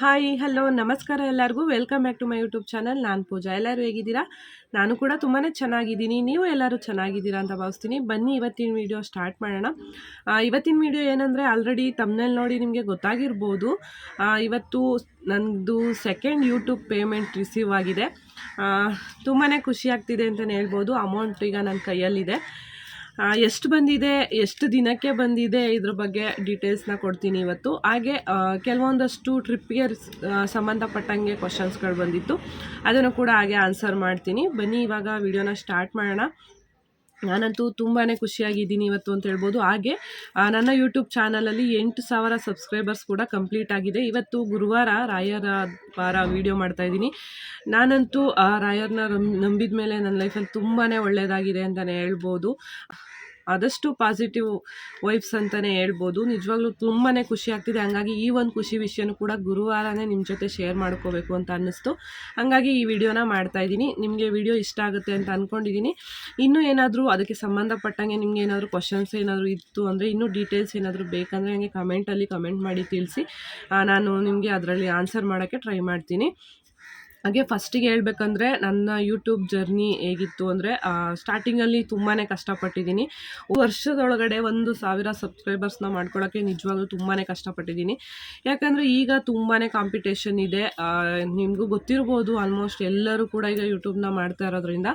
Hi hello ನಮಸ್ಕಾರ ಎಲ್ಲರಿಗೂ. Welcome back to my YouTube channel ನಾನು ಪೂಜಾ. ಎಲ್ಲರೂ ಹೇಗಿದ್ದೀರಾ? ನಾನು ಕೂಡ ತುಂಬಾ ಚೆನ್ನಾಗಿದ್ದೀನಿ. ನೀವು ಎಲ್ಲರೂ ಚೆನ್ನಾಗಿದ್ದೀರಾ ಅಂತ ಭಾವಿಸ್ತೀನಿ. ಬನ್ನಿ, ಇವತ್ತಿನ ವೀಡಿಯೋ ಸ್ಟಾರ್ಟ್ ಮಾಡೋಣ. ಇವತ್ತಿನ ವೀಡಿಯೋ ಏನಂದರೆ ಆಲ್ರೆಡಿ ತಮ್ಮನಲ್ಲಿ ನೋಡಿ ನಿಮಗೆ ಗೊತ್ತಾಗಿರ್ಬೋದು. ಇವತ್ತು ನನ್ನದು ಸೆಕೆಂಡ್ ಯೂಟ್ಯೂಬ್ ಪೇಮೆಂಟ್ ರಿಸೀವ್ ಆಗಿದೆ. ತುಂಬಾ ಖುಷಿ ಆಗ್ತಿದೆ ಅಂತಲೇ ಹೇಳ್ಬೋದು. ಅಮೌಂಟ್ ಈಗ ನನ್ನ ಕೈಯಲ್ಲಿದೆ. ಎಷ್ಟು ಬಂದಿದೆ, ಎಷ್ಟು ದಿನಕ್ಕೆ ಬಂದಿದೆ ಇದ್ರ ಬಗ್ಗೆ ಡೀಟೇಲ್ಸ್ನ ಕೊಡ್ತೀನಿ ಇವತ್ತು. ಹಾಗೆ ಕೆಲವೊಂದಷ್ಟು ಟ್ರಿಪ್ಗೆ ಸಂಬಂಧಪಟ್ಟಂಗೆ ಕ್ವಶನ್ಸ್ಗಳು ಬಂದಿತ್ತು. ಅದನ್ನು ಕೂಡ ಹಾಗೆ ಆನ್ಸರ್ ಮಾಡ್ತೀನಿ. ಬನ್ನಿ, ಇವಾಗ ವಿಡಿಯೋನ ಸ್ಟಾರ್ಟ್ ಮಾಡೋಣ. ನಾನಂತೂ ತುಂಬಾ ಖುಷಿಯಾಗಿದ್ದೀನಿ ಇವತ್ತು ಅಂತ ಹೇಳ್ಬೋದು. ಹಾಗೆ ನನ್ನ ಯೂಟ್ಯೂಬ್ ಚಾನಲಲ್ಲಿ ಎಂಟು ಸಾವಿರ ಸಬ್ಸ್ಕ್ರೈಬರ್ಸ್ ಕೂಡ ಕಂಪ್ಲೀಟ್ ಆಗಿದೆ. ಇವತ್ತು ಗುರುವಾರ ರಾಯರ ವಾರ ವೀಡಿಯೋ ಮಾಡ್ತಾಯಿದ್ದೀನಿ ನಾನಂತೂ ರಾಯರ್ನ ನಂಬಿದ ಮೇಲೆ ನನ್ನ ಲೈಫಲ್ಲಿ ತುಂಬಾ ಒಳ್ಳೆಯದಾಗಿದೆ ಅಂತಲೇ ಹೇಳ್ಬೋದು. ಆದಷ್ಟು ಪಾಸಿಟಿವ್ ವೈಬ್ಸ್ ಅಂತಲೇ ಹೇಳ್ಬೋದು. ನಿಜವಾಗ್ಲೂ ತುಂಬಾ ಖುಷಿ ಆಗ್ತಿದೆ. ಹಂಗಾಗಿ ಈ ಒಂದು ಖುಷಿ ವಿಷಯನೂ ಕೂಡ ಗುರುವಾರನೇ ನಿಮ್ಮ ಜೊತೆ ಶೇರ್ ಮಾಡ್ಕೋಬೇಕು ಅಂತ ಅನ್ನಿಸ್ತು. ಹಾಗಾಗಿ ಈ ವಿಡಿಯೋನ ಮಾಡ್ತಾ ಇದ್ದೀನಿ. ನಿಮಗೆ ವಿಡಿಯೋ ಇಷ್ಟ ಆಗುತ್ತೆ ಅಂತ ಅಂದ್ಕೊಂಡಿದ್ದೀನಿ ಇನ್ನೂ ಏನಾದರೂ ಅದಕ್ಕೆ ಸಂಬಂಧಪಟ್ಟಂಗೆ ನಿಮಗೆ ಏನಾದರೂ ಕ್ವಶನ್ಸ್ ಏನಾದರೂ ಇತ್ತು ಅಂದರೆ, ಇನ್ನೂ ಡೀಟೇಲ್ಸ್ ಏನಾದರೂ ಬೇಕಂದರೆ ನನಗೆ ಕಮೆಂಟಲ್ಲಿ ಕಮೆಂಟ್ ಮಾಡಿ ತಿಳಿಸಿ. ನಾನು ನಿಮಗೆ ಅದರಲ್ಲಿ ಆನ್ಸರ್ ಮಾಡೋಕ್ಕೆ ಟ್ರೈ ಮಾಡ್ತೀನಿ. ಹಾಗೆ ಫಸ್ಟಿಗೆ ಹೇಳ್ಬೇಕಂದ್ರೆ ನನ್ನ ಯೂಟ್ಯೂಬ್ ಜರ್ನಿ ಹೇಗಿತ್ತು ಅಂದರೆ ಸ್ಟಾರ್ಟಿಂಗಲ್ಲಿ ತುಂಬಾ ಕಷ್ಟಪಟ್ಟಿದ್ದೀನಿ. ವರ್ಷದೊಳಗಡೆ ಒಂದು ಸಾವಿರ ಸಬ್ಸ್ಕ್ರೈಬರ್ಸ್ನ ಮಾಡ್ಕೊಳ್ಳೋಕ್ಕೆ ನಿಜವಾಗ್ಲೂ ತುಂಬಾ ಕಷ್ಟಪಟ್ಟಿದ್ದೀನಿ. ಯಾಕಂದರೆ ಈಗ ತುಂಬಾ ಕಾಂಪಿಟೇಷನ್ ಇದೆ. ನಿಮಗೂ ಗೊತ್ತಿರ್ಬೋದು ಆಲ್ಮೋಸ್ಟ್ ಎಲ್ಲರೂ ಕೂಡ ಈಗ ಯೂಟ್ಯೂಬ್ನ ಮಾಡ್ತಾ ಇರೋದ್ರಿಂದ,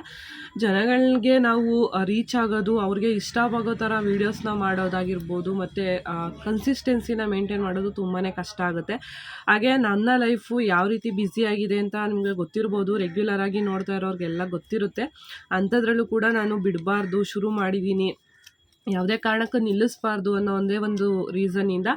ಜನಗಳಿಗೆ ನಾವು ರೀಚ್ ಆಗೋದು, ಅವ್ರಿಗೆ ಇಷ್ಟವಾಗೋ ಥರ ವೀಡಿಯೋಸ್ನ ಮಾಡೋದಾಗಿರ್ಬೋದು, ಮತ್ತು ಕನ್ಸಿಸ್ಟೆನ್ಸಿನ ಮೇಂಟೈನ್ ಮಾಡೋದು ತುಂಬಾ ಕಷ್ಟ ಆಗುತ್ತೆ. ಹಾಗೆ ನನ್ನ ಲೈಫು ಯಾವ ರೀತಿ ಬ್ಯುಸಿ ಆಗಿದೆ ಅಂತ ನಿಮಗೆ ಗೊತ್ತಿರ್ಬೋದು ರೆಗ್ಯುಲರಾಗಿ ನೋಡ್ತಾ ಇರೋರಿಗೆಲ್ಲ ಗೊತ್ತಿರುತ್ತೆ. ಅಂಥದ್ರಲ್ಲೂ ಕೂಡ ನಾನು ಬಿಡಬಾರ್ದು ಶುರು ಮಾಡಿದ್ದೀನಿ ಯಾವುದೇ ಕಾರಣಕ್ಕೂ ನಿಲ್ಲಿಸಬಾರ್ದು ಅನ್ನೋ ಒಂದೇ ಒಂದು ರೀಸನ್ನಿಂದ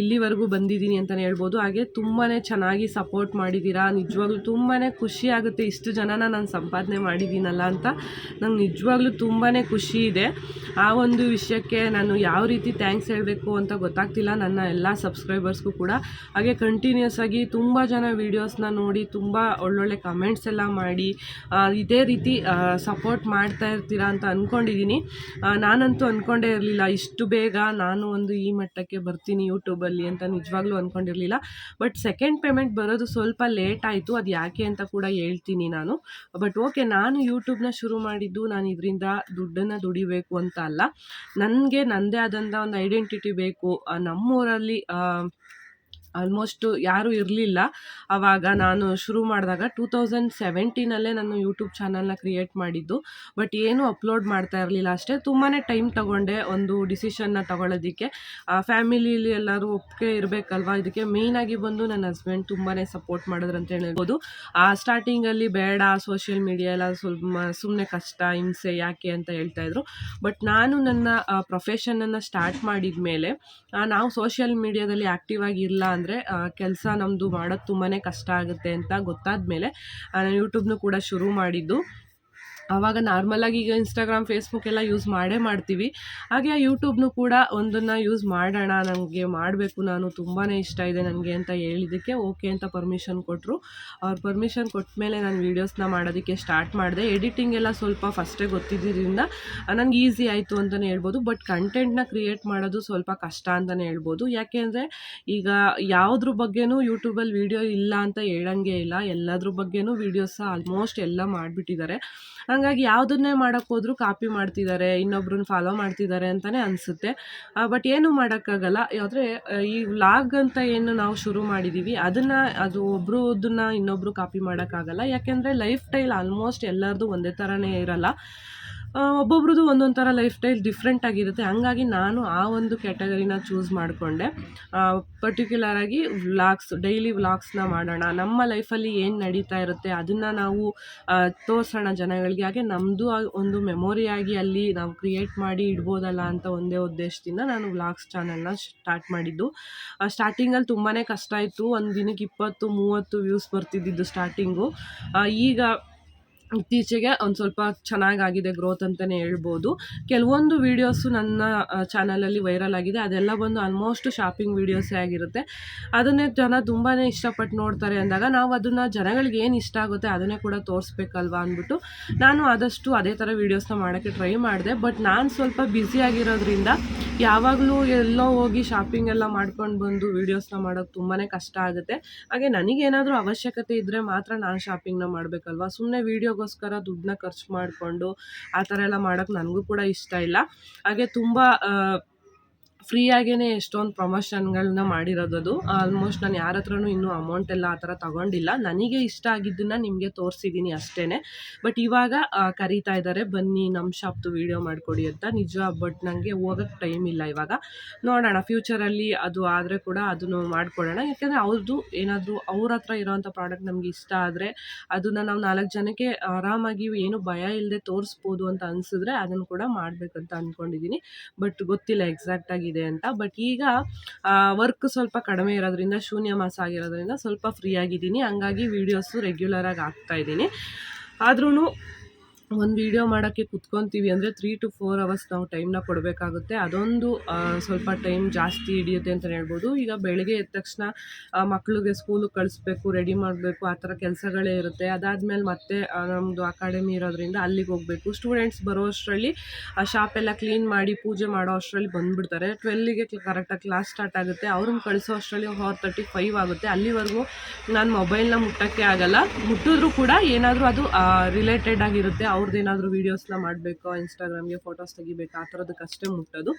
ಇಲ್ಲಿವರೆಗೂ ಬಂದಿದ್ದೀನಿ ಅಂತಲೇ ಹೇಳ್ಬೋದು. ಹಾಗೆ ತುಂಬಾ ಚೆನ್ನಾಗಿ ಸಪೋರ್ಟ್ ಮಾಡಿದ್ದೀರಾ ನಿಜವಾಗ್ಲೂ ತುಂಬಾ ಖುಷಿ ಆಗುತ್ತೆ ಇಷ್ಟು ಜನನ ನಾನು ಸಂಪಾದನೆ ಮಾಡಿದ್ದೀನಲ್ಲ ಅಂತ. ನಂಗೆ ನಿಜವಾಗ್ಲೂ ತುಂಬಾ ಖುಷಿ ಇದೆ. ಆ ಒಂದು ವಿಷಯಕ್ಕೆ ನಾನು ಯಾವ ರೀತಿ ಥ್ಯಾಂಕ್ಸ್ ಹೇಳಬೇಕು ಅಂತ ಗೊತ್ತಾಗ್ತಿಲ್ಲ. ನನ್ನ ಎಲ್ಲ ಸಬ್ಸ್ಕ್ರೈಬರ್ಸ್ಗೂ ಕೂಡ. ಹಾಗೆ ಕಂಟಿನ್ಯೂಸ್ ಆಗಿ ತುಂಬ ಜನ ವೀಡಿಯೋಸ್ನ ನೋಡಿ, ತುಂಬ ಒಳ್ಳೊಳ್ಳೆ ಕಮೆಂಟ್ಸ್ ಎಲ್ಲ ಮಾಡಿ ಇದೇ ರೀತಿ ಸಪೋರ್ಟ್ ಮಾಡ್ತಾ ಇರ್ತೀರಾ ಅಂತ ಅಂದ್ಕೊಂಡಿದ್ದೀನಿ ನಾನಂತೂ ಅಂದ್ಕೊಂಡೇ ಇರಲಿಲ್ಲ. ಇಷ್ಟು ಬೇಗ ನಾನು ಒಂದು ಈ ಮಟ್ಟಕ್ಕೆ ಬರ್ತೀನಿ ಯೂಟ್ಯೂಬಲ್ಲಿ ಅಂತ ನಿಜವಾಗ್ಲೂ ಅಂದ್ಕೊಂಡಿರಲಿಲ್ಲ ಬಟ್ ಸೆಕೆಂಡ್ ಪೇಮೆಂಟ್ ಬರೋದು ಸ್ವಲ್ಪ ಲೇಟ್ ಆಯಿತು. ಅದು ಯಾಕೆ ಅಂತ ಕೂಡ ಹೇಳ್ತೀನಿ ನಾನು. ಬಟ್ ಓಕೆ ನಾನು ಯೂಟ್ಯೂಬ್ನ ಶುರು ಮಾಡಿದ್ದು ನಾನು ಇದರಿಂದ ದುಡ್ಡನ್ನು ದುಡಿಬೇಕು ಅಂತ ಅಲ್ಲ. ನನಗೆ ನನ್ನದೇ ಆದಂಥ ಒಂದು ಐಡೆಂಟಿಟಿ ಬೇಕು. ನಮ್ಮೂರಲ್ಲಿ ಆಲ್ಮೋಸ್ಟು ಯಾರೂ ಇರಲಿಲ್ಲ. ಆವಾಗ ನಾನು ಶುರು ಮಾಡಿದಾಗ ಟೂ ತೌಸಂಡ್ ಸೆವೆಂಟೀನಲ್ಲೇ ನಾನು ಯೂಟ್ಯೂಬ್ ಚಾನಲ್ನ ಕ್ರಿಯೇಟ್ ಮಾಡಿದ್ದು. ಬಟ್ ಏನೂ ಅಪ್ಲೋಡ್ ಮಾಡ್ತಾ ಇರಲಿಲ್ಲ ಅಷ್ಟೇ. ತುಂಬಾ ಟೈಮ್ ತಗೊಂಡೆ ಒಂದು ಡಿಸಿಷನ್ನ ತಗೊಳ್ಳೋದಕ್ಕೆ ಫ್ಯಾಮಿಲಿಲಿ ಎಲ್ಲರೂ ಒಪ್ಪಿಗೆ ಇರಬೇಕಲ್ವಾ? ಇದಕ್ಕೆ ಮೇಯ್ನಾಗಿ ಬಂದು ನನ್ನ ಹಸ್ಬೆಂಡ್ ತುಂಬಾ ಸಪೋರ್ಟ್ ಮಾಡಿದ್ರು ಅಂತ ಹೇಳ್ಬೋದು. ಆ ಸ್ಟಾರ್ಟಿಂಗಲ್ಲಿ ಬೇಡ ಸೋಷಿಯಲ್ ಮೀಡಿಯಾ ಎಲ್ಲ ಸ್ವಲ್ಪ ಸುಮ್ಮನೆ ಕಷ್ಟ ಹಿಂಸೆ ಯಾಕೆ ಅಂತ ಹೇಳ್ತಾ ಇದ್ರು. ಬಟ್ ನಾನು ನನ್ನ ಪ್ರೊಫೆಷನನ್ನು ಸ್ಟಾರ್ಟ್ ಮಾಡಿದ ಮೇಲೆ ನಾವು ಸೋಷಿಯಲ್ ಮೀಡಿಯಾದಲ್ಲಿ ಆ್ಯಕ್ಟಿವ್ ಆಗಿ ಇಲ್ಲ ಅಂದರೆ ಕೆಲಸ ನಮ್ಮದು ಮಾಡೋದು ತುಂಬಾ ಕಷ್ಟ ಆಗುತ್ತೆ ಅಂತ ಗೊತ್ತಾದ ಮೇಲೆ ನಾನು ಯೂಟ್ಯೂಬ್ನು ಕೂಡ ಶುರು ಮಾಡಿದ್ದು. ಆವಾಗ ನಾರ್ಮಲಾಗಿ ಈಗ ಇನ್ಸ್ಟಾಗ್ರಾಮ್ ಫೇಸ್ಬುಕ್ ಎಲ್ಲ ಯೂಸ್ ಮಾಡೇ ಮಾಡ್ತೀವಿ. ಹಾಗೆ ಆ ಯೂಟ್ಯೂಬ್ನು ಕೂಡ ಒಂದನ್ನು ಯೂಸ್ ಮಾಡೋಣ ನನಗೆ ಮಾಡಬೇಕು ನಾನು ತುಂಬಾ ಇಷ್ಟ ಇದೆ ನನಗೆ ಅಂತ ಹೇಳಿದ್ದಕ್ಕೆ ಓಕೆ ಅಂತ ಪರ್ಮಿಷನ್ ಕೊಟ್ಟರು ಅವ್ರು ಪರ್ಮಿಷನ್ ಕೊಟ್ಟ ಮೇಲೆ ನಾನು ವೀಡಿಯೋಸ್ನ ಮಾಡೋದಕ್ಕೆ ಸ್ಟಾರ್ಟ್ ಮಾಡಿದೆ. ಎಡಿಟಿಂಗ್ ಎಲ್ಲ ಸ್ವಲ್ಪ ಫಸ್ಟೇ ಗೊತ್ತಿದ್ದರಿಂದ ನನಗೆ ಈಸಿ ಆಯಿತು ಅಂತಲೇ ಹೇಳ್ಬೋದು. ಬಟ್ ಕಂಟೆಂಟ್ನ ಕ್ರಿಯೇಟ್ ಮಾಡೋದು ಸ್ವಲ್ಪ ಕಷ್ಟ ಅಂತಲೇ ಹೇಳ್ಬೋದು. ಯಾಕೆ ಅಂದರೆ ಈಗ ಯಾವುದ್ರ ಬಗ್ಗೆನೂ ಯೂಟ್ಯೂಬಲ್ಲಿ ವೀಡಿಯೋ ಇಲ್ಲ ಅಂತ ಹೇಳಂಗೆ ಇಲ್ಲ. ಎಲ್ಲದ್ರ ಬಗ್ಗೆನೂ ವೀಡಿಯೋಸ ಆಲ್ಮೋಸ್ಟ್ ಎಲ್ಲ ಮಾಡಿಬಿಟ್ಟಿದ್ದಾರೆ. ಹಾಗಾಗಿ ಯಾವುದನ್ನೇ ಮಾಡೋಕ್ಕೆ ಹೋದ್ರೂ ಕಾಪಿ ಮಾಡ್ತಿದ್ದಾರೆ ಇನ್ನೊಬ್ರನ್ನ ಫಾಲೋ ಮಾಡ್ತಿದ್ದಾರೆ ಅಂತಲೇ ಅನಿಸುತ್ತೆ. ಬಟ್ ಏನು ಮಾಡೋಕ್ಕಾಗಲ್ಲ. ಆದರೆ ಈ ವ್ಲಾಗ್ ಅಂತ ಏನು ನಾವು ಶುರು ಮಾಡಿದ್ದೀವಿ ಅದನ್ನು, ಅದು ಒಬ್ರದನ್ನ ಇನ್ನೊಬ್ರು ಕಾಪಿ ಮಾಡೋಕ್ಕಾಗಲ್ಲ. ಯಾಕೆಂದರೆ ಲೈಫ್ ಸ್ಟೈಲ್ ಆಲ್ಮೋಸ್ಟ್ ಎಲ್ಲರದು ಒಂದೇ ಥರನೇ ಇರಲ್ಲ. ಒಬ್ಬೊಬ್ರದ್ದು ಒಂದೊಂದು ಥರ ಲೈಫ್ ಸ್ಟೈಲ್ ಡಿಫ್ರೆಂಟ್ ಆಗಿರುತ್ತೆ. ಹಂಗಾಗಿ ನಾನು ಆ ಒಂದು ಕ್ಯಾಟಗರಿನ ಚೂಸ್ ಮಾಡಿಕೊಂಡೆ. ಪರ್ಟಿಕ್ಯುಲರ್ ಆಗಿ ವ್ಲಾಗ್ಸ್ ಡೈಲಿ ವ್ಲಾಗ್ಸ್ನ ಮಾಡೋಣ. ನಮ್ಮ ಲೈಫಲ್ಲಿ ಏನು ನಡೀತಾ ಇರುತ್ತೆ ಅದನ್ನು ನಾವು ತೋರಿಸೋಣ ತೋರ್ಸೋಣ ಜನಗಳಿಗೆ. ಹಾಗೆ ನಮ್ಮದು ಒಂದು ಮೆಮೊರಿಯಾಗಿ ಅಲ್ಲಿ ನಾವು ಕ್ರಿಯೇಟ್ ಮಾಡಿ ಇಡ್ಬೋದಲ್ಲ ಅಂತ ಒಂದೇ ಉದ್ದೇಶದಿಂದ ನಾನು ವ್ಲಾಗ್ಸ್ ಚಾನಲ್ನ ಸ್ಟಾರ್ಟ್ ಮಾಡಿದ್ದು. ಸ್ಟಾರ್ಟಿಂಗಲ್ಲಿ ತುಂಬಾ ಕಷ್ಟ ಇತ್ತು. ಒಂದು ದಿನಕ್ಕೆ ಇಪ್ಪತ್ತು, ಮೂವತ್ತು ವ್ಯೂಸ್ ಬರ್ತಿದ್ದಿದ್ದು ಸ್ಟಾರ್ಟಿಂಗು ಈಗ ಇತ್ತೀಚೆಗೆ ಒಂದು ಸ್ವಲ್ಪ ಚೆನ್ನಾಗಾಗಿದೆ ಗ್ರೋತ್ ಅಂತಲೇ ಹೇಳ್ಬೋದು. ಕೆಲವೊಂದು ವೀಡಿಯೋಸು ನನ್ನ ಚಾನಲಲ್ಲಿ ವೈರಲ್ ಆಗಿದೆ. ಅದೆಲ್ಲ ಬಂದು ಆಲ್ಮೋಸ್ಟ್ ಶಾಪಿಂಗ್ ವೀಡಿಯೋಸೇ ಆಗಿರುತ್ತೆ. ಅದನ್ನೇ ಜನ ತುಂಬಾ ಇಷ್ಟಪಟ್ಟು ನೋಡ್ತಾರೆ ಅಂದಾಗ ನಾವು ಅದನ್ನು ಜನಗಳಿಗೆ ಏನು ಇಷ್ಟ ಆಗುತ್ತೆ ಅದನ್ನೇ ಕೂಡ ತೋರಿಸ್ಬೇಕಲ್ವಾ ಅಂದ್ಬಿಟ್ಟು ನಾನು ಆದಷ್ಟು ಅದೇ ಥರ ವೀಡಿಯೋಸ್ನ ಮಾಡೋಕ್ಕೆ ಟ್ರೈ ಮಾಡಿದೆ. ಬಟ್ ನಾನು ಸ್ವಲ್ಪ ಬ್ಯುಸಿ ಆಗಿರೋದ್ರಿಂದ ಯಾವಾಗಲೂ ಎಲ್ಲೋ ಹೋಗಿ ಶಾಪಿಂಗ್ ಎಲ್ಲ ಮಾಡ್ಕೊಂಡು ಬಂದು ವೀಡಿಯೋಸ್ನ ಮಾಡೋದು ತುಂಬಾ ಕಷ್ಟ ಆಗುತ್ತೆ. ಹಾಗೆ ನನಗೇನಾದರೂ ಅವಶ್ಯಕತೆ ಇದ್ದರೆ ಮಾತ್ರ ನಾನು ಶಾಪಿಂಗ್ನ ಮಾಡಬೇಕಲ್ವಾ? ಸುಮ್ಮನೆ ವೀಡಿಯೋಗೋಸ್ಕರ ದುಡ್ಡನ್ನ ಖರ್ಚು ಮಾಡಿಕೊಂಡು ಆ ಥರ ಎಲ್ಲ ಮಾಡೋಕ್ಕೆ ನನಗೂ ಕೂಡ ಇಷ್ಟ ಇಲ್ಲ. ಹಾಗೆ ತುಂಬ ಫ್ರೀಯಾಗೇ ಎಷ್ಟೊಂದು ಪ್ರಮೋಷನ್ಗಳನ್ನ ಮಾಡಿರೋದು ಅದು. ಆಲ್ಮೋಸ್ಟ್ ನಾನು ಯಾರ ಹತ್ರನೂ ಇನ್ನೂ ಅಮೌಂಟ್ ಎಲ್ಲ ಆ ಥರ ತಗೊಂಡಿಲ್ಲ. ನನಗೆ ಇಷ್ಟ ಆಗಿದ್ದನ್ನು ನಿಮಗೆ ತೋರಿಸಿದ್ದೀನಿ ಅಷ್ಟೇ ಬಟ್ ಇವಾಗ ಕರೀತಾ ಇದ್ದಾರೆ ಬನ್ನಿ ನಮ್ಮ ಶಾಪ್ದು ವೀಡಿಯೋ ಮಾಡಿಕೊಡಿ ಅಂತ. ನಿಜ ಬಟ್ ನನಗೆ ಹೋಗೋಕ್ಕೆ ಟೈಮ್ ಇಲ್ಲ ಇವಾಗ. ನೋಡೋಣ ಫ್ಯೂಚರಲ್ಲಿ ಅದು ಆದರೆ ಕೂಡ ಅದನ್ನು ಮಾಡಿಕೊಡೋಣ. ಯಾಕೆಂದರೆ ಅವ್ರದ್ದು ಏನಾದರೂ ಅವ್ರ ಹತ್ರ ಇರೋವಂಥ ಪ್ರಾಡಕ್ಟ್ ನಮಗೆ ಇಷ್ಟ ಆದರೆ ಅದನ್ನು ನಾವು ನಾಲ್ಕು ಜನಕ್ಕೆ ಆರಾಮಾಗಿ ಏನು ಭಯ ಇಲ್ಲದೆ ತೋರಿಸ್ಬೋದು ಅಂತ ಅನಿಸಿದ್ರೆ ಅದನ್ನು ಕೂಡ ಮಾಡಬೇಕಂತ ಅಂದ್ಕೊಂಡಿದ್ದೀನಿ ಬಟ್ ಗೊತ್ತಿಲ್ಲ ಎಕ್ಸಾಕ್ಟ್ ಆಗಿದೆ ಅಂತ. ಬಟ್ ಈಗ ವರ್ಕ್ ಸ್ವಲ್ಪ ಕಡಿಮೆ ಇರೋದ್ರಿಂದ, ಶೂನ್ಯ ಮಾಸ ಆಗಿರೋದ್ರಿಂದ ಸ್ವಲ್ಪ ಫ್ರೀ ಆಗಿದ್ದೀನಿ. ಹಂಗಾಗಿ ವೀಡಿಯೋಸು ರೆಗ್ಯುಲರಾಗಿ ಆಗ್ತಾ ಇದ್ದೀನಿ. ಆದ್ರೂ ಒಂದು ವೀಡಿಯೋ ಮಾಡೋಕ್ಕೆ ಕುತ್ಕೊತೀವಿ ಅಂದರೆ ತ್ರೀ ಟು ಫೋರ್ ಅವರ್ಸ್ ನಾವು ಟೈಮ್ನ ಕೊಡಬೇಕಾಗುತ್ತೆ. ಅದೊಂದು ಸ್ವಲ್ಪ ಟೈಮ್ ಜಾಸ್ತಿ ಹಿಡಿಯುತ್ತೆ ಅಂತಲೇ ಹೇಳ್ಬೋದು. ಈಗ ಬೆಳಗ್ಗೆ ಎದ್ದ ತಕ್ಷಣ ಮಕ್ಕಳಿಗೆ ಸ್ಕೂಲಿಗೆ ಕಳಿಸ್ಬೇಕು ರೆಡಿ ಮಾಡಬೇಕು, ಆ ಥರ ಕೆಲಸಗಳೇ ಇರುತ್ತೆ. ಅದಾದಮೇಲೆ ಮತ್ತೆ ನಮ್ಮದು ಅಕಾಡೆಮಿ ಇರೋದ್ರಿಂದ ಅಲ್ಲಿಗೆ ಹೋಗಬೇಕು. ಸ್ಟೂಡೆಂಟ್ಸ್ ಬರೋ ಅಷ್ಟರಲ್ಲಿ ಆ ಶಾಪ್ ಎಲ್ಲ ಕ್ಲೀನ್ ಮಾಡಿ ಪೂಜೆ ಮಾಡೋ ಅಷ್ಟರಲ್ಲಿ ಬಂದುಬಿಡ್ತಾರೆ. ಟ್ವೆಲ್ಲಿಗೆ ಕರೆಕ್ಟಾಗಿ ಕ್ಲಾಸ್ ಸ್ಟಾರ್ಟ್ ಆಗುತ್ತೆ. ಅವ್ರನ್ನ ಕಳಿಸೋ ಅಷ್ಟರಲ್ಲಿ ಫೋರ್ ತರ್ಟಿ ಫೈವ್ ಆಗುತ್ತೆ. ಅಲ್ಲಿವರೆಗೂ ನಾನು ಮೊಬೈಲ್ನ ಮುಟ್ಟೋಕ್ಕೆ ಆಗಲ್ಲ. ಮುಟ್ಟಿದ್ರೂ ಕೂಡ ಏನಾದರೂ ಅದು ರಿಲೇಟೆಡ್ ಆಗಿರುತ್ತೆ. ಅವ್ರದ್ದು ಏನಾದರೂ ವೀಡಿಯೋಸ್ನ ಮಾಡಬೇಕು ಇನ್ಸ್ಟಾಗ್ರಾಮ್ಗೆ ಫೋಟೋಸ್ ತೆಗಿಬೇಕು, ಆ ಥರದಕ್ಕಷ್ಟೇ ಮುಟ್ಟೋದು.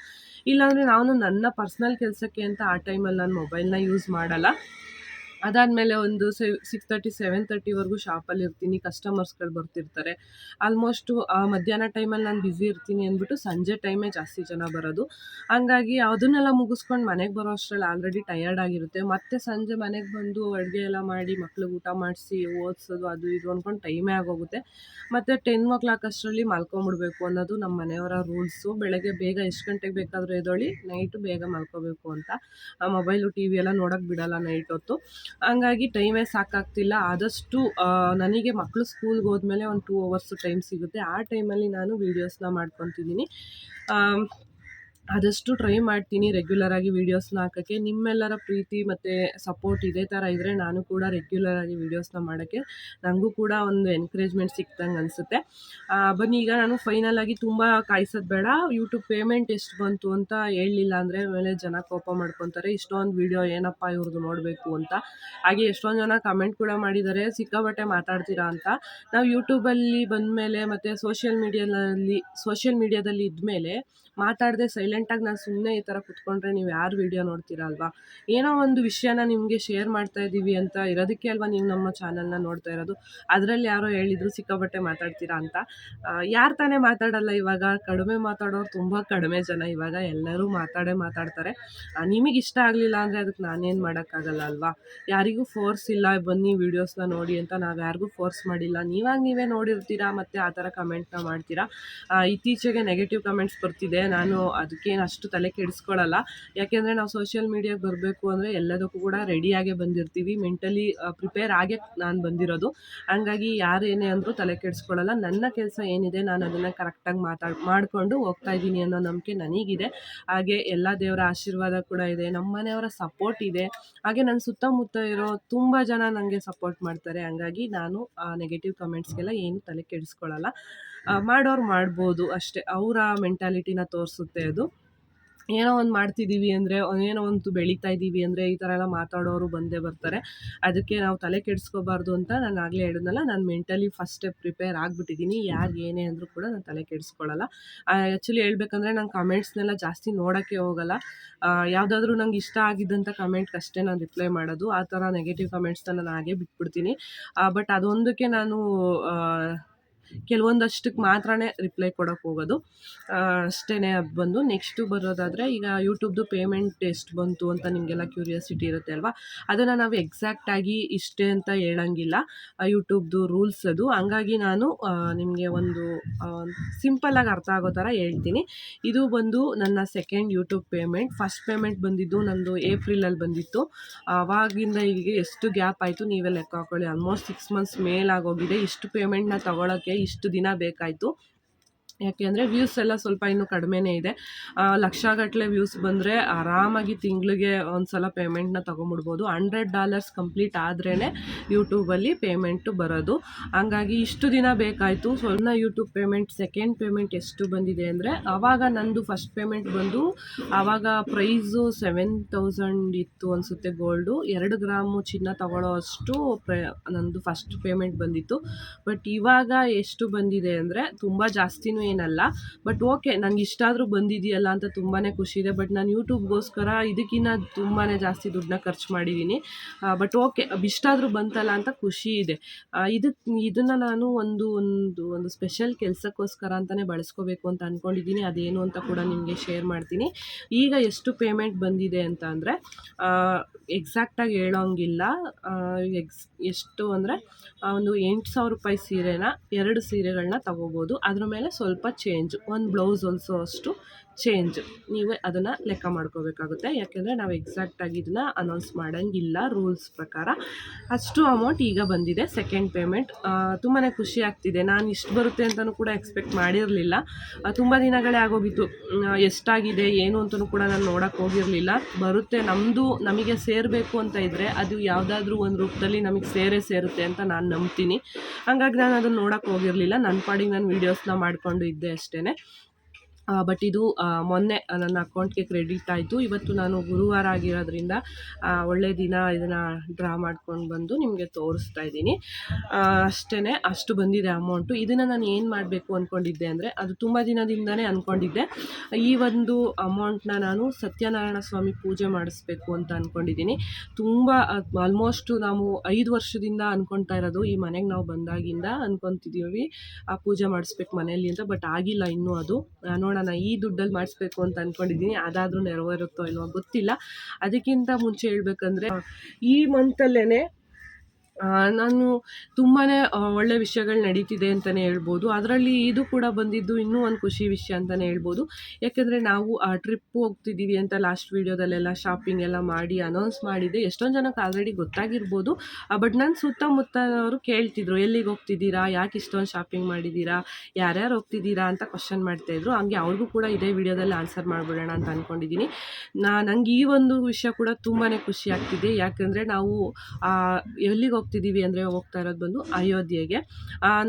ಇಲ್ಲಾಂದರೆ ನಾನು ನನ್ನ ಪರ್ಸ್ನಲ್ ಕೆಲಸಕ್ಕೆ ಅಂತ ಆ ಟೈಮಲ್ಲಿ ನಾನು ಮೊಬೈಲ್ನ ಯೂಸ್ ಮಾಡಲ್ಲ. ಅದಾದಮೇಲೆ ಒಂದು ಸಿಕ್ಸ್ ತರ್ಟಿ ಸೆವೆನ್ ತರ್ಟಿವರೆಗೂ ಶಾಪಲ್ಲಿ ಇರ್ತೀನಿ. ಕಸ್ಟಮರ್ಸ್ಗಳು ಬರ್ತಿರ್ತಾರೆ. ಆಲ್ಮೋಸ್ಟು ಮಧ್ಯಾಹ್ನ ಟೈಮಲ್ಲಿ ನಾನು ಬ್ಯುಸಿ ಇರ್ತೀನಿ ಅಂದ್ಬಿಟ್ಟು ಸಂಜೆ ಟೈಮೇ ಜಾಸ್ತಿ ಜನ ಬರೋದು. ಹಂಗಾಗಿ ಅದನ್ನೆಲ್ಲ ಮುಗಿಸ್ಕೊಂಡು ಮನೆಗೆ ಬರೋ ಅಷ್ಟರಲ್ಲಿ ಆಲ್ರೆಡಿ ಟಯರ್ಡ್ ಆಗಿರುತ್ತೆ. ಮತ್ತೆ ಸಂಜೆ ಮನೆಗೆ ಬಂದು ಅಡುಗೆ ಎಲ್ಲ ಮಾಡಿ ಮಕ್ಳಿಗೆ ಊಟ ಮಾಡಿಸಿ ಓದಿಸೋದು ಅದು ಇದು ಅಂದ್ಕೊಂಡು ಟೈಮೇ ಆಗೋಗುತ್ತೆ. ಮತ್ತು ಟೆನ್ ಓ ಕ್ಲಾಕ್ ಅಷ್ಟರಲ್ಲಿ ಮಲ್ಕೊಂಬಿಡ್ಬೇಕು ಅನ್ನೋದು ನಮ್ಮ ಮನೆಯವರ ರೂಲ್ಸು ಬೆಳಗ್ಗೆ ಬೇಗ ಎಷ್ಟು ಗಂಟೆಗೆ ಬೇಕಾದರೂ ಎದ್ದೇಳಿ ನೈಟು ಬೇಗ ಮಲ್ಕೋಬೇಕು ಅಂತ. ಮೊಬೈಲು ಟಿ ವಿ ಎಲ್ಲ ನೋಡೋಕ್ಕೆ ಬಿಡೋಲ್ಲ ನೈಟ್ ಹೊತ್ತು. ಹಂಗಾಗಿ ಟೈಮೇ ಸಾಕಾಗ್ತಿಲ್ಲ. ಆದಷ್ಟು ನನಗೆ ಮಕ್ಕಳು ಸ್ಕೂಲ್ಗೆ ಹೋದ್ಮೇಲೆ ಒಂದು ಟೂ ಅವರ್ಸು ಟೈಮ್ ಸಿಗುತ್ತೆ. ಆ ಟೈಮಲ್ಲಿ ನಾನು ವೀಡಿಯೋಸ್ನ ಮಾಡ್ಕೊತಿದ್ದೀನಿ. ಆದಷ್ಟು ಟ್ರೈ ಮಾಡ್ತೀನಿ ರೆಗ್ಯುಲರಾಗಿ ವೀಡಿಯೋಸ್ನ ಹಾಕೋಕ್ಕೆ. ನಿಮ್ಮೆಲ್ಲರ ಪ್ರೀತಿ ಮತ್ತು ಸಪೋರ್ಟ್ ಇದೇ ಥರ ಇದ್ದರೆ ನಾನು ಕೂಡ ರೆಗ್ಯುಲರಾಗಿ ವೀಡಿಯೋಸ್ನ ಮಾಡೋಕ್ಕೆ ನನಗೂ ಕೂಡ ಒಂದು ಎನ್ಕರೇಜ್ಮೆಂಟ್ ಸಿಕ್ತಂಗೆ ಅನಿಸುತ್ತೆ. ಬನ್ನಿ, ಈಗ ನಾನು ಫೈನಲ್ ಆಗಿ ತುಂಬ ಕಾಯಿಸೋದು ಬೇಡ. ಯೂಟ್ಯೂಬ್ ಪೇಮೆಂಟ್ ಎಷ್ಟು ಬಂತು ಅಂತ ಹೇಳಲಿಲ್ಲ ಅಂದರೆ ಮೇಲೆ ಜನ ಕೋಪ ಮಾಡ್ಕೊತಾರೆ. ಇಷ್ಟೊಂದು ವೀಡಿಯೋ ಏನಪ್ಪ ಇವ್ರದ್ದು ನೋಡಬೇಕು ಅಂತ. ಹಾಗೆ ಎಷ್ಟೊಂದು ಜನ ಕಮೆಂಟ್ ಕೂಡ ಮಾಡಿದ್ದಾರೆ. ಸಿಕ್ಕಾಬಟ್ಟೆ ಮಾತಾಡ್ತೀರಾ ಅಂತ. ನಾವು ಯೂಟ್ಯೂಬಲ್ಲಿ ಬಂದಮೇಲೆ ಮತ್ತು ಸೋಷಿಯಲ್ ಮೀಡಿಯಾದಲ್ಲಿ ಸೋಷಿಯಲ್ ಮೀಡಿಯಾದಲ್ಲಿ ಇದ್ಮೇಲೆ ಮಾತಾಡದೆ ಸೈಲೆಂಟಾಗಿ ನಾನು ಸುಮ್ಮನೆ ಈ ಥರ ಕುತ್ಕೊಂಡ್ರೆ ನೀವು ಯಾರು ವೀಡಿಯೋ ನೋಡ್ತೀರಾ ಅಲ್ವಾ? ಏನೋ ಒಂದು ವಿಷಯನ ನಿಮಗೆ ಶೇರ್ ಮಾಡ್ತಾ ಇದ್ದೀವಿ ಅಂತ ಇರೋದಕ್ಕೆ ಅಲ್ವಾ ನೀವು ನಮ್ಮ ಚಾನಲ್ನ ನೋಡ್ತಾ ಇರೋದು? ಅದರಲ್ಲಿ ಯಾರೋ ಹೇಳಿದ್ರು, ಸಿಕ್ಕಾಪಟ್ಟೆ ಮಾತಾಡ್ತೀರಾ ಅಂತ. ಯಾರು ತಾನೇ ಮಾತಾಡಲ್ಲ ಇವಾಗ? ಕಡಿಮೆ ಮಾತಾಡೋರು ತುಂಬ ಕಡಿಮೆ ಜನ ಇವಾಗ. ಎಲ್ಲರೂ ಮಾತಾಡೇ ಮಾತಾಡ್ತಾರೆ. ನಿಮಗೆ ಇಷ್ಟ ಆಗಲಿಲ್ಲ ಅಂದರೆ ಅದಕ್ಕೆ ನಾನೇನು ಮಾಡೋಕ್ಕಾಗಲ್ಲ ಅಲ್ವಾ? ಯಾರಿಗೂ ಫೋರ್ಸ್ ಇಲ್ಲ, ಬನ್ನಿ ವೀಡಿಯೋಸ್ನ ನೋಡಿ ಅಂತ ನಾವು ಯಾರಿಗೂ ಫೋರ್ಸ್ ಮಾಡಿಲ್ಲ. ನೀವಾಗ ನೀವೇ ನೋಡಿರ್ತೀರಾ ಮತ್ತು ಆ ಥರ ಕಮೆಂಟ್ನ ಮಾಡ್ತೀರಾ? ಇತ್ತೀಚೆಗೆ ನೆಗೆಟಿವ್ ಕಮೆಂಟ್ಸ್ ಬರ್ತಿದೆ. ನಾನು ಅದಕ್ಕೇನು ಅಷ್ಟು ತಲೆ ಕೆಡಿಸ್ಕೊಳ್ಳಲ್ಲ ಯಾಕೆಂದರೆ ನಾವು ಸೋಷಿಯಲ್ ಮೀಡಿಯಾಗೆ ಬರಬೇಕು ಅಂದರೆ ಎಲ್ಲದಕ್ಕೂ ಕೂಡ ರೆಡಿಯಾಗೇ ಬಂದಿರ್ತೀವಿ. ಮೆಂಟಲಿ ಪ್ರಿಪೇರ್ ಆಗೇ ನಾನು ಬಂದಿರೋದು. ಹಂಗಾಗಿ ಯಾರೇನೇ ಅಂದರೂ ತಲೆ ಕೆಡಿಸ್ಕೊಳ್ಳಲ್ಲ ನನ್ನ ಕೆಲಸ ಏನಿದೆ ನಾನು ಅದನ್ನು ಕರೆಕ್ಟಾಗಿ ಮಾತಾಡಿ, ಮಾಡಿಕೊಂಡು ಹೋಗ್ತಾ ಇದ್ದೀನಿ ಅನ್ನೋ ನಂಬಿಕೆ ನನಗಿದೆ. ಹಾಗೆ ಎಲ್ಲ ದೇವರ ಆಶೀರ್ವಾದ ಕೂಡ ಇದೆ. ನಮ್ಮ ಮನೆಯವರ ಸಪೋರ್ಟ್ ಇದೆ. ಹಾಗೆ ನನ್ನ ಸುತ್ತಮುತ್ತ ಇರೋ ತುಂಬ ಜನ ನನಗೆ ಸಪೋರ್ಟ್ ಮಾಡ್ತಾರೆ. ಹಂಗಾಗಿ ನಾನು ನೆಗೆಟಿವ್ ಕಮೆಂಟ್ಸ್ಗೆಲ್ಲ ಏನು ತಲೆ ಕೆಡಿಸ್ಕೊಳ್ಳಲ್ಲ ಮಾಡೋರು ಮಾಡ್ಬೋದು ಅಷ್ಟೇ. ಅವರ ಮೆಂಟಾಲಿಟಿನ ತೋರಿಸುತ್ತೆ ಅದು. ಏನೋ ಒಂದು ಮಾಡ್ತಿದ್ದೀವಿ ಅಂದರೆ, ಏನೋ ಒಂದು ಬೆಳೀತಾ ಇದ್ದೀವಿ ಅಂದರೆ ಈ ಥರ ಎಲ್ಲ ಮಾತಾಡೋರು ಬಂದೇ ಬರ್ತಾರೆ. ಅದಕ್ಕೆ ನಾವು ತಲೆ ಕೆಡಿಸ್ಕೋಬಾರ್ದು ಅಂತ ನಾನು ಆಗಲೇ ಹೇಳಿದ್ನಲ್ಲ, ನಾನು ಮೆಂಟಲಿ ಸ್ಟೆಪ್ ಪ್ರಿಪೇರ್ ಆಗಿಬಿಟ್ಟಿದ್ದೀನಿ ಯಾರು ಏನೇ ಅಂದರೂ ಕೂಡ ನಾನು ತಲೆ ಕೆಡಿಸ್ಕೊಳ್ಳಲ್ಲ ಆ್ಯಕ್ಚುಲಿ ಹೇಳ್ಬೇಕಂದ್ರೆ ನಾನು ಕಮೆಂಟ್ಸ್ನೆಲ್ಲ ಜಾಸ್ತಿ ನೋಡೋಕ್ಕೆ ಹೋಗಲ್ಲ. ಯಾವುದಾದ್ರೂ ನಂಗೆ ಇಷ್ಟ ಆಗಿದ್ದಂಥ ಕಮೆಂಟ್ಗೆ ಅಷ್ಟೇ ನಾನು ರಿಪ್ಲೈ ಮಾಡೋದು. ಆ ಥರ ನೆಗೆಟಿವ್ ಕಮೆಂಟ್ಸ್ನ ನಾನು ಹಾಗೆ ಬಿಟ್ಬಿಡ್ತೀನಿ. ಬಟ್ ಅದೊಂದಕ್ಕೆ ನಾನು ಕೆಲವೊಂದಷ್ಟಕ್ಕೆ ಮಾತ್ರನೇ ರಿಪ್ಲೈ ಕೊಡೋಕೆ ಹೋಗೋದು. ಅಷ್ಟೇ ಅದು ಬಂದು ನೆಕ್ಸ್ಟು ಬರೋದಾದರೆ ಈಗ ಯೂಟ್ಯೂಬ್ದು ಪೇಮೆಂಟ್ ಎಷ್ಟು ಬಂತು ಅಂತ ನಿಮಗೆಲ್ಲ ಕ್ಯೂರಿಯಾಸಿಟಿ ಇರುತ್ತೆ ಅಲ್ವಾ? ಅದನ್ನು ನಾವು ಎಕ್ಸಾಕ್ಟಾಗಿ ಇಷ್ಟೇ ಅಂತ ಹೇಳಂಗಿಲ್ಲ. ಯೂಟ್ಯೂಬ್ದು ರೂಲ್ಸ್ ಅದು. ಹಂಗಾಗಿ ನಾನು ನಿಮಗೆ ಒಂದು ಸಿಂಪಲ್ಲಾಗಿ ಅರ್ಥ ಆಗೋ ಥರ ಹೇಳ್ತೀನಿ. ಇದು ಬಂದು ನನ್ನ second YouTube payment first payment ಬಂದಿದ್ದು ನಂದು ಏಪ್ರಿಲಲ್ಲಿ ಬಂದಿತ್ತು. ಆವಾಗಿಂದ ಈಗ ಎಷ್ಟು ಗ್ಯಾಪ್ ಆಯಿತು ನೀವೇ ಲೆಕ್ಕ ಹಾಕೊಳ್ಳಿ. ಆಲ್ಮೋಸ್ಟ್ ಸಿಕ್ಸ್ ಮಂತ್ಸ್ ಮೇಲಾಗೋಗಿದೆ ಇಷ್ಟು ಪೇಮೆಂಟ್ನ ತೊಗೊಳಕ್ಕೆ ಇಷ್ಟು ದಿನ ಬೇಕಾಯಿತು. ಯಾಕೆಂದರೆ ವ್ಯೂಸ್ ಎಲ್ಲ ಸ್ವಲ್ಪ ಇನ್ನೂ ಕಡಿಮೆನೇ ಇದೆ. ಲಕ್ಷಗಟ್ಟಲೆ ವ್ಯೂಸ್ ಬಂದರೆ ಆರಾಮಾಗಿ ತಿಂಗಳಿಗೆ ಒಂದು ಸಲ ಪೇಮೆಂಟ್ನ ತೊಗೊಂಬಿಡ್ಬೋದು. ಹಂಡ್ರೆಡ್ ಡಾಲರ್ಸ್ ಕಂಪ್ಲೀಟ್ ಆದ್ರೇ ಯೂಟ್ಯೂಬಲ್ಲಿ ಪೇಮೆಂಟು ಬರೋದು. ಹಂಗಾಗಿ ಇಷ್ಟು ದಿನ ಬೇಕಾಯಿತು. ಸ್ವಲ್ಪ ಯೂಟ್ಯೂಬ್ ಪೇಮೆಂಟ್ ಸೆಕೆಂಡ್ ಪೇಮೆಂಟ್ ಎಷ್ಟು ಬಂದಿದೆ ಅಂದರೆ ಆವಾಗ ನಂದು ಫಸ್ಟ್ ಪೇಮೆಂಟ್ ಬಂದು ಆವಾಗ ಪ್ರೈಸು ಸೆವೆನ್ ತೌಸಂಡ್ ಇತ್ತು ಅನಿಸುತ್ತೆ ಗೋಲ್ಡು ಎರಡು ಗ್ರಾಮು ಚಿನ್ನ ತಗೊಳ್ಳೋ ಅಷ್ಟು ನಂದು ಫಸ್ಟ್ ಪೇಮೆಂಟ್ ಬಂದಿತ್ತು. ಬಟ್ ಇವಾಗ ಎಷ್ಟು ಬಂದಿದೆ ಅಂದರೆ ತುಂಬ ಜಾಸ್ತಿನೂ ಏನಲ್ಲ. ಬಟ್ ಓಕೆ ನನಗೆ ಇಷ್ಟಾದರೂ ಬಂದಿದೆಯಲ್ಲ ಅಂತ ತುಂಬಾ ಖುಷಿ ಇದೆ. ಬಟ್ ನಾನು ಯೂಟ್ಯೂಬ್ಗೋಸ್ಕರ ಇದಕ್ಕಿಂತ ತುಂಬಾ ಜಾಸ್ತಿ ದುಡ್ಡನ್ನ ಖರ್ಚು ಮಾಡಿದ್ದೀನಿ ಬಟ್ ಓಕೆ ಇಷ್ಟಾದರೂ ಬಂತಲ್ಲ ಅಂತ ಖುಷಿ ಇದೆ. ಇದಕ್ಕೆ ಇದನ್ನು ನಾನು ಒಂದು ಒಂದು ಒಂದು ಸ್ಪೆಷಲ್ ಕೆಲಸಕ್ಕೋಸ್ಕರ ಅಂತಲೇ ಬಳಸ್ಕೋಬೇಕು ಅಂತ ಅಂದ್ಕೊಂಡಿದ್ದೀನಿ ಅದೇನು ಅಂತ ಕೂಡ ನಿಮಗೆ ಶೇರ್ ಮಾಡ್ತೀನಿ. ಈಗ ಎಷ್ಟು ಪೇಮೆಂಟ್ ಬಂದಿದೆ ಅಂತ ಅಂದರೆ ಎಕ್ಸಾಕ್ಟಾಗಿ ಹೇಳೋಂಗಿಲ್ಲ. ಎಕ್ಸ್ ಎಷ್ಟು ಅಂದರೆ ಒಂದು ಎಂಟು ಸಾವಿರ ರೂಪಾಯಿ ಸೀರೆನ, ಎರಡು ಸೀರೆಗಳನ್ನ ತಗೋಬೋದು. ಅದ್ರ ಮೇಲೆ ಸ್ವಲ್ಪ ಚೇಂಜ್ ಒಂದು ಬ್ಲೌಸ್ ಹೊಲ್ಸೋ ಅಷ್ಟು. ಚೇಂಜ್ ನೀವೇ ಅದನ್ನು ಲೆಕ್ಕ ಮಾಡ್ಕೋಬೇಕಾಗುತ್ತೆ. ಯಾಕೆಂದರೆ ನಾವು ಎಕ್ಸಾಕ್ಟಾಗಿ ಇದನ್ನ ಅನೌನ್ಸ್ ಮಾಡೋಂಗಿಲ್ಲ ರೂಲ್ಸ್ ಪ್ರಕಾರ. ಅಷ್ಟು ಅಮೌಂಟ್ ಈಗ ಬಂದಿದೆ ಸೆಕೆಂಡ್ ಪೇಮೆಂಟ್ ತುಂಬಾ ಖುಷಿ ಆಗ್ತಿದೆ. ನಾನು ಇಷ್ಟು ಬರುತ್ತೆ ಅಂತಲೂ ಕೂಡ ಎಕ್ಸ್ಪೆಕ್ಟ್ ಮಾಡಿರಲಿಲ್ಲ. ತುಂಬ ದಿನಗಳೇ ಆಗೋಗಿತ್ತು. ಎಷ್ಟಾಗಿದೆ, ಏನು ಅಂತಲೂ ಕೂಡ ನಾನು ನೋಡೋಕ್ಕೆ ಹೋಗಿರಲಿಲ್ಲ. ಬರುತ್ತೆ ನಮ್ಮದು ನಮಗೆ ಸೇರಬೇಕು ಅಂತ ಇದ್ದರೆ ಅದು ಯಾವುದಾದ್ರೂ ಒಂದು ರೂಪದಲ್ಲಿ ನಮಗೆ ಸೇರೇ ಸೇರುತ್ತೆ ಅಂತ ನಾನು ನಂಬ್ತೀನಿ. ಹಾಗಾಗಿ ನಾನು ಅದನ್ನು ನೋಡೋಕ್ಕೆ ಹೋಗಿರಲಿಲ್ಲ. ನನ್ನ ಪಾಡಿಗೆ ನಾನು ವೀಡಿಯೋಸ್ನ ಮಾಡಿಕೊಂಡು ಇದ್ದೆ ಅಷ್ಟೇ ಬಟ್ ಇದು ಮೊನ್ನೆ ನನ್ನ ಅಕೌಂಟ್ಗೆ ಕ್ರೆಡಿಟ್ ಆಯಿತು. ಇವತ್ತು ನಾನು ಗುರುವಾರ ಆಗಿರೋದ್ರಿಂದ ಒಳ್ಳೆ ದಿನ ಇದನ್ನು ಡ್ರಾ ಮಾಡ್ಕೊಂಡು ಬಂದು ನಿಮಗೆ ತೋರಿಸ್ತಾ ಇದ್ದೀನಿ. ಅಷ್ಟೇ ಅಷ್ಟು ಬಂದಿದೆ ಅಮೌಂಟು ಇದನ್ನು ನಾನು ಏನು ಮಾಡಬೇಕು ಅಂದ್ಕೊಂಡಿದ್ದೆ ಅಂದರೆ, ಅದು ತುಂಬ ದಿನದಿಂದನೇ ಅಂದ್ಕೊಂಡಿದ್ದೆ ಈ ಒಂದು ಅಮೌಂಟ್ನ ನಾನು ಸತ್ಯನಾರಾಯಣ ಸ್ವಾಮಿ ಪೂಜೆ ಮಾಡಿಸ್ಬೇಕು ಅಂತ ಅಂದ್ಕೊಂಡಿದ್ದೀನಿ ತುಂಬ ಆಲ್ಮೋಸ್ಟು ನಾವು ಐದು ವರ್ಷದಿಂದ ಅಂದ್ಕೊಳ್ತಾ ಇರೋದು ಈ ಮನೆಗೆ ನಾವು ಬಂದಾಗಿಂದ ಅಂದ್ಕೊತಿದ್ದೀವಿ ಆ, ಪೂಜೆ ಮಾಡಿಸ್ಬೇಕು ಮನೆಯಲ್ಲಿ ಅಂತ ಬಟ್ ಆಗಿಲ್ಲ ಇನ್ನೂ ಅದು. ನೋಡೋಣ. ನೋಡೋಣ ಈ ದುಡ್ಡಲ್ಲಿ ಮಾಡಿಸ್ಬೇಕು ಅಂತ ಅಂದ್ಕೊಂಡಿದ್ದೀನಿ ಅದಾದರೂ ನೆರವೇರುತ್ತೋ ಇಲ್ವೋ ಗೊತ್ತಿಲ್ಲ. ಅದಕ್ಕಿಂತ ಮುಂಚೆ ಹೇಳ್ಬೇಕಂದ್ರೆ, ಈ ಮಂತಲ್ಲೇ ನಾನು ತುಂಬಾ ಒಳ್ಳೆ ವಿಷಯಗಳು ನಡೀತಿದೆ ಅಂತಲೇ ಹೇಳ್ಬೋದು. ಅದರಲ್ಲಿ ಇದು ಕೂಡ ಬಂದಿದ್ದು ಇನ್ನೂ ಒಂದು ಖುಷಿ ವಿಷಯ ಅಂತಲೇ ಹೇಳ್ಬೋದು. ಯಾಕೆಂದರೆ ನಾವು ಆ ಟ್ರಿಪ್ ಹೋಗ್ತಿದ್ದೀವಿ ಅಂತ ಲಾಸ್ಟ್ ವೀಡಿಯೋದಲ್ಲೆಲ್ಲ ಶಾಪಿಂಗ್ ಎಲ್ಲ ಮಾಡಿ ಅನೌನ್ಸ್ ಮಾಡಿದ್ದೆ ಎಷ್ಟೊಂದು ಜನಕ್ಕೆ ಆಲ್ರೆಡಿ ಗೊತ್ತಾಗಿರ್ಬೋದು. ಬಟ್ ನನ್ನ ಸುತ್ತಮುತ್ತವರು ಕೇಳ್ತಿದ್ರು, ಎಲ್ಲಿಗೆ ಹೋಗ್ತಿದ್ದೀರಾ? ಯಾಕೆ ಇಷ್ಟೊಂದು ಶಾಪಿಂಗ್ ಮಾಡಿದ್ದೀರಾ? ಯಾರ್ಯಾರು ಹೋಗ್ತಿದ್ದೀರಾ? ಅಂತ ಕ್ವಶನ್ ಮಾಡ್ತಾಯಿದ್ರು ಹಂಗೆ ಅವ್ರಿಗೂ ಕೂಡ ಇದೇ ವಿಡಿಯೋದಲ್ಲಿ ಆನ್ಸರ್ ಮಾಡಿಬಿಡೋಣ ಅಂತ ಅಂದ್ಕೊಂಡಿದ್ದೀನಿ ನಾ, ನಂಗೆ ಈ ಒಂದು ವಿಷಯ ಕೂಡ ತುಂಬಾ ಖುಷಿ ಆಗ್ತಿದೆ. ಯಾಕೆಂದರೆ ನಾವು ಎಲ್ಲಿಗೆ ಹೋಗ್ತಿದ್ದೀವಿ ಅಂದರೆ ಹೋಗ್ತಾ ಇರೋದು ಬಂದು ಅಯೋಧ್ಯೆಗೆ.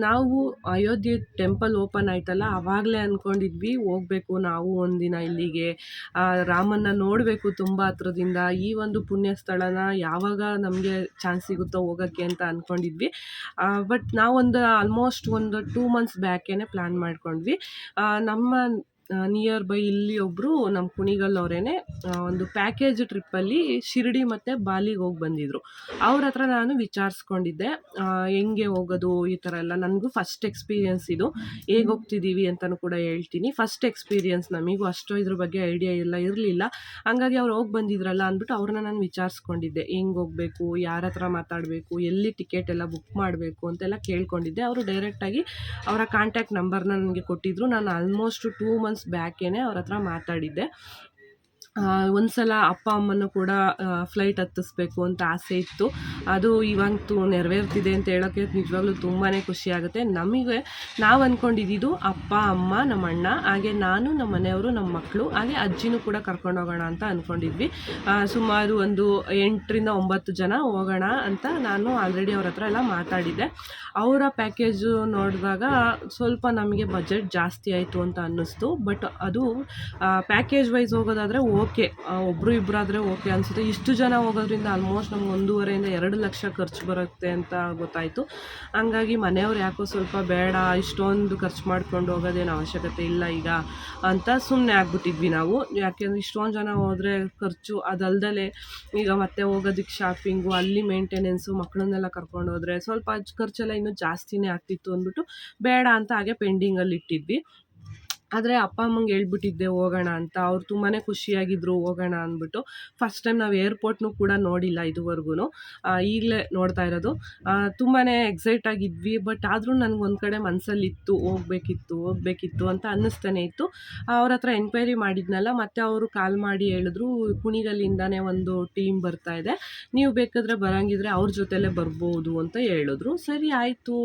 ನಾವು ಅಯೋಧ್ಯೆ ಟೆಂಪಲ್ ಓಪನ್ ಆಯ್ತಲ್ಲ ಆವಾಗಲೇ ಅಂದ್ಕೊಂಡಿದ್ವಿ ಹೋಗಬೇಕು ನಾವು ಒಂದಿನ ಇಲ್ಲಿಗೆ. ರಾಮನ್ನ ನೋಡಬೇಕು ತುಂಬ ಹತ್ರದಿಂದ. ಈ ಒಂದು ಪುಣ್ಯ ಸ್ಥಳನ ಯಾವಾಗ ನಮಗೆ ಚಾನ್ಸ್ ಸಿಗುತ್ತೋ ಹೋಗೋಕ್ಕೆ ಅಂತ ಅಂದ್ಕೊಂಡಿದ್ವಿ ಬಟ್ ನಾವೊಂದು ಆಲ್ಮೋಸ್ಟ್ ಒಂದು ಟೂ ಮಂತ್ಸ್ ಬ್ಯಾಕೇ ಪ್ಲ್ಯಾನ್ ಮಾಡ್ಕೊಂಡ್ವಿ. ನಮ್ಮ ನಿಯರ್ ಬೈ ಇಲ್ಲಿ ಒಬ್ಬರು ನಮ್ಮ ಕುಣಿಗಲ್ ಅವರೇನೆ ಒಂದು ಪ್ಯಾಕೇಜ್ ಟ್ರಿಪ್ಪಲ್ಲಿ ಶಿರಡಿ ಮತ್ತು ಬಾಲಿಗೆ ಹೋಗಿ ಬಂದಿದ್ದರು ಅವ್ರ ಹತ್ರ ನಾನು ವಿಚಾರಿಸ್ಕೊಂಡಿದ್ದೆ ಹೆಂಗೆ ಹೋಗೋದು ಈ ಥರ ಎಲ್ಲ. ನನಗೂ ಫಸ್ಟ್ ಎಕ್ಸ್ಪೀರಿಯನ್ಸ್ ಇದು. ಹೇಗೆ ಹೋಗ್ತಿದ್ದೀವಿ ಅಂತಲೂ ಕೂಡ ಹೇಳ್ತೀನಿ. ಫಸ್ಟ್ ಎಕ್ಸ್ಪೀರಿಯನ್ಸ್ ನಮಗೂ ಅಷ್ಟು ಇದ್ರ ಬಗ್ಗೆ ಐಡಿಯಾ ಎಲ್ಲ ಇರಲಿಲ್ಲ. ಹಂಗಾಗಿ ಅವ್ರು ಹೋಗಿ ಬಂದಿದ್ರಲ್ಲ ಅಂದ್ಬಿಟ್ಟು ಅವ್ರನ್ನ ನಾನು ವಿಚಾರಿಸ್ಕೊಂಡಿದ್ದೆ. ಹೆಂಗೆ ಹೋಗಬೇಕು, ಯಾರ ಹತ್ರ ಮಾತಾಡಬೇಕು, ಎಲ್ಲಿ ಟಿಕೆಟ್ ಎಲ್ಲ ಬುಕ್ ಮಾಡಬೇಕು ಅಂತೆಲ್ಲ ಕೇಳ್ಕೊಂಡಿದ್ದೆ. ಅವರು ಡೈರೆಕ್ಟಾಗಿ ಅವರ ಕಾಂಟ್ಯಾಕ್ಟ್ ನಂಬರ್ನ ನನಗೆ ಕೊಟ್ಟಿದ್ದರು ನಾನು ಆಲ್ಮೋಸ್ಟ್ ಟೂ ಮಂತ್ಸ್ ಮಂತ್ಸ್ ಬ್ಯಾಕೇನೆ ಅವ್ರ ಹತ್ರ ಮಾತಾಡಿದ್ದೆ. ಒಂದು ಸಲ ಅಪ್ಪ ಅಮ್ಮನೂ ಕೂಡ ಫ್ಲೈಟ್ ಹತ್ತಿಸ್ಬೇಕು ಅಂತ ಆಸೆ ಇತ್ತು. ಅದು ಇವಂತೂ ನೆರವೇರ್ತಿದೆ ಅಂತ ಹೇಳೋಕ್ಕೆ ನಿಜವಾಗ್ಲೂ ತುಂಬಾ ಖುಷಿಯಾಗುತ್ತೆ ನಮಗೆ, ನಾವು ಅಂದ್ಕೊಂಡಿದ್ದು ಅಪ್ಪ, ಅಮ್ಮ ನಮ್ಮ ಅಣ್ಣ ಹಾಗೆ ನಾನು ನಮ್ಮ ಮನೆಯವರು ನಮ್ಮ ಮಕ್ಕಳು ಹಾಗೆ ಅಜ್ಜಿನೂ ಕೂಡ ಕರ್ಕೊಂಡು ಹೋಗೋಣ ಅಂತ ಅಂದ್ಕೊಂಡಿದ್ವಿ ಸುಮಾರು ಒಂದು ಎಂಟರಿಂದ ಒಂಬತ್ತು ಜನ ಹೋಗೋಣ ಅಂತ ನಾನು ಆಲ್ರೆಡಿ ಅವ್ರ ಹತ್ರ ಎಲ್ಲ ಮಾತಾಡಿದ್ದೆ. ಅವರ ಪ್ಯಾಕೇಜು ನೋಡಿದಾಗ ಸ್ವಲ್ಪ ನಮಗೆ ಬಜೆಟ್ ಜಾಸ್ತಿ ಆಯಿತು ಅಂತ ಅನ್ನಿಸ್ತು. ಬಟ್ ಅದು ಪ್ಯಾಕೇಜ್ ವೈಸ್ ಹೋಗೋದಾದರೆ ಓಕೆ ಒಬ್ಬರು ಇಬ್ಬರಾದರೆ ಓಕೆ ಅನಿಸುತ್ತೆ. ಇಷ್ಟು ಜನ ಹೋಗೋದ್ರಿಂದ ಆಲ್ಮೋಸ್ಟ್ ನಮ್ಗೆ ಒಂದೂವರೆಯಿಂದ ಎರಡು ಲಕ್ಷ ಖರ್ಚು ಬರುತ್ತೆ ಅಂತ ಗೊತ್ತಾಯಿತು. ಹಂಗಾಗಿ ಮನೆಯವ್ರು ಯಾಕೋ ಸ್ವಲ್ಪ ಬೇಡ, ಇಷ್ಟೊಂದು ಖರ್ಚು ಮಾಡ್ಕೊಂಡು ಹೋಗೋದೇನು ಅವಶ್ಯಕತೆ ಇಲ್ಲ ಈಗ ಅಂತ ಸುಮ್ಮನೆ ಆಗ್ಬಿಟ್ಟಿದ್ವಿ ನಾವು. ಯಾಕೆಂದರೆ ಇಷ್ಟೊಂದು ಜನ ಹೋದರೆ ಖರ್ಚು ಅದಲ್ದಲೆ ಈಗ ಮತ್ತೆ ಹೋಗೋದಕ್ಕೆ ಶಾಪಿಂಗು ಅಲ್ಲಿ ಮೇಂಟೆನೆನ್ಸು ಮಕ್ಕಳನ್ನೆಲ್ಲ ಕರ್ಕೊಂಡು ಹೋದರೆ ಸ್ವಲ್ಪ ಖರ್ಚೆಲ್ಲ ಇನ್ನೂ ಜಾಸ್ತಿನೇ ಆಗ್ತಿತ್ತು ಅಂದ್ಬಿಟ್ಟು ಬೇಡ ಅಂತ ಹಾಗೆ ಪೆಂಡಿಂಗಲ್ಲಿ ಇಟ್ಟಿದ್ವಿ. ಆದರೆ ಅಪ್ಪ ಅಮ್ಮಂಗೆ ಹೇಳ್ಬಿಟ್ಟಿದ್ದೆ, ಹೋಗೋಣ ಅಂತ. ಅವ್ರು ತುಂಬಾ ಖುಷಿಯಾಗಿದ್ದರು ಹೋಗೋಣ ಅಂದ್ಬಿಟ್ಟು. ಫಸ್ಟ್ ಟೈಮ್ ನಾವು ಏರ್ಪೋರ್ಟ್ನೂ ಕೂಡ ನೋಡಿಲ್ಲ ಇದುವರೆಗೂ ಈಗಲೇ ನೋಡ್ತಾ ಇರೋದು. ತುಂಬಾ ಎಕ್ಸೈಟ್ ಆಗಿದ್ವಿ ಬಟ್ ಆದರೂ ನನಗೆ ಒಂದು ಕಡೆ ಮನಸ್ಸಲ್ಲಿತ್ತು ಹೋಗ್ಬೇಕಿತ್ತು ಹೋಗ್ಬೇಕಿತ್ತು ಅಂತ ಅನ್ನಿಸ್ತಾನೆ ಇತ್ತು. ಅವ್ರ ಹತ್ರ ಎನ್ಕ್ವೈರಿ ಮಾಡಿದ್ನಲ್ಲ, ಮತ್ತೆ ಅವರು ಕಾಲ್ ಮಾಡಿ ಹೇಳಿದ್ರು, ಕುಣಿಗಲ್ಲಿಂದಾನೇ ಒಂದು ಟೀಮ್ ಬರ್ತಾ ಇದೆ. ನೀವು ಬೇಕಾದರೆ ಬರೋಂಗಿದ್ರೆ ಅವ್ರ ಜೊತೆಲೇ ಬರ್ಬೋದು ಅಂತ ಹೇಳಿದ್ರು. ಸರಿ, ಆಯಿತು.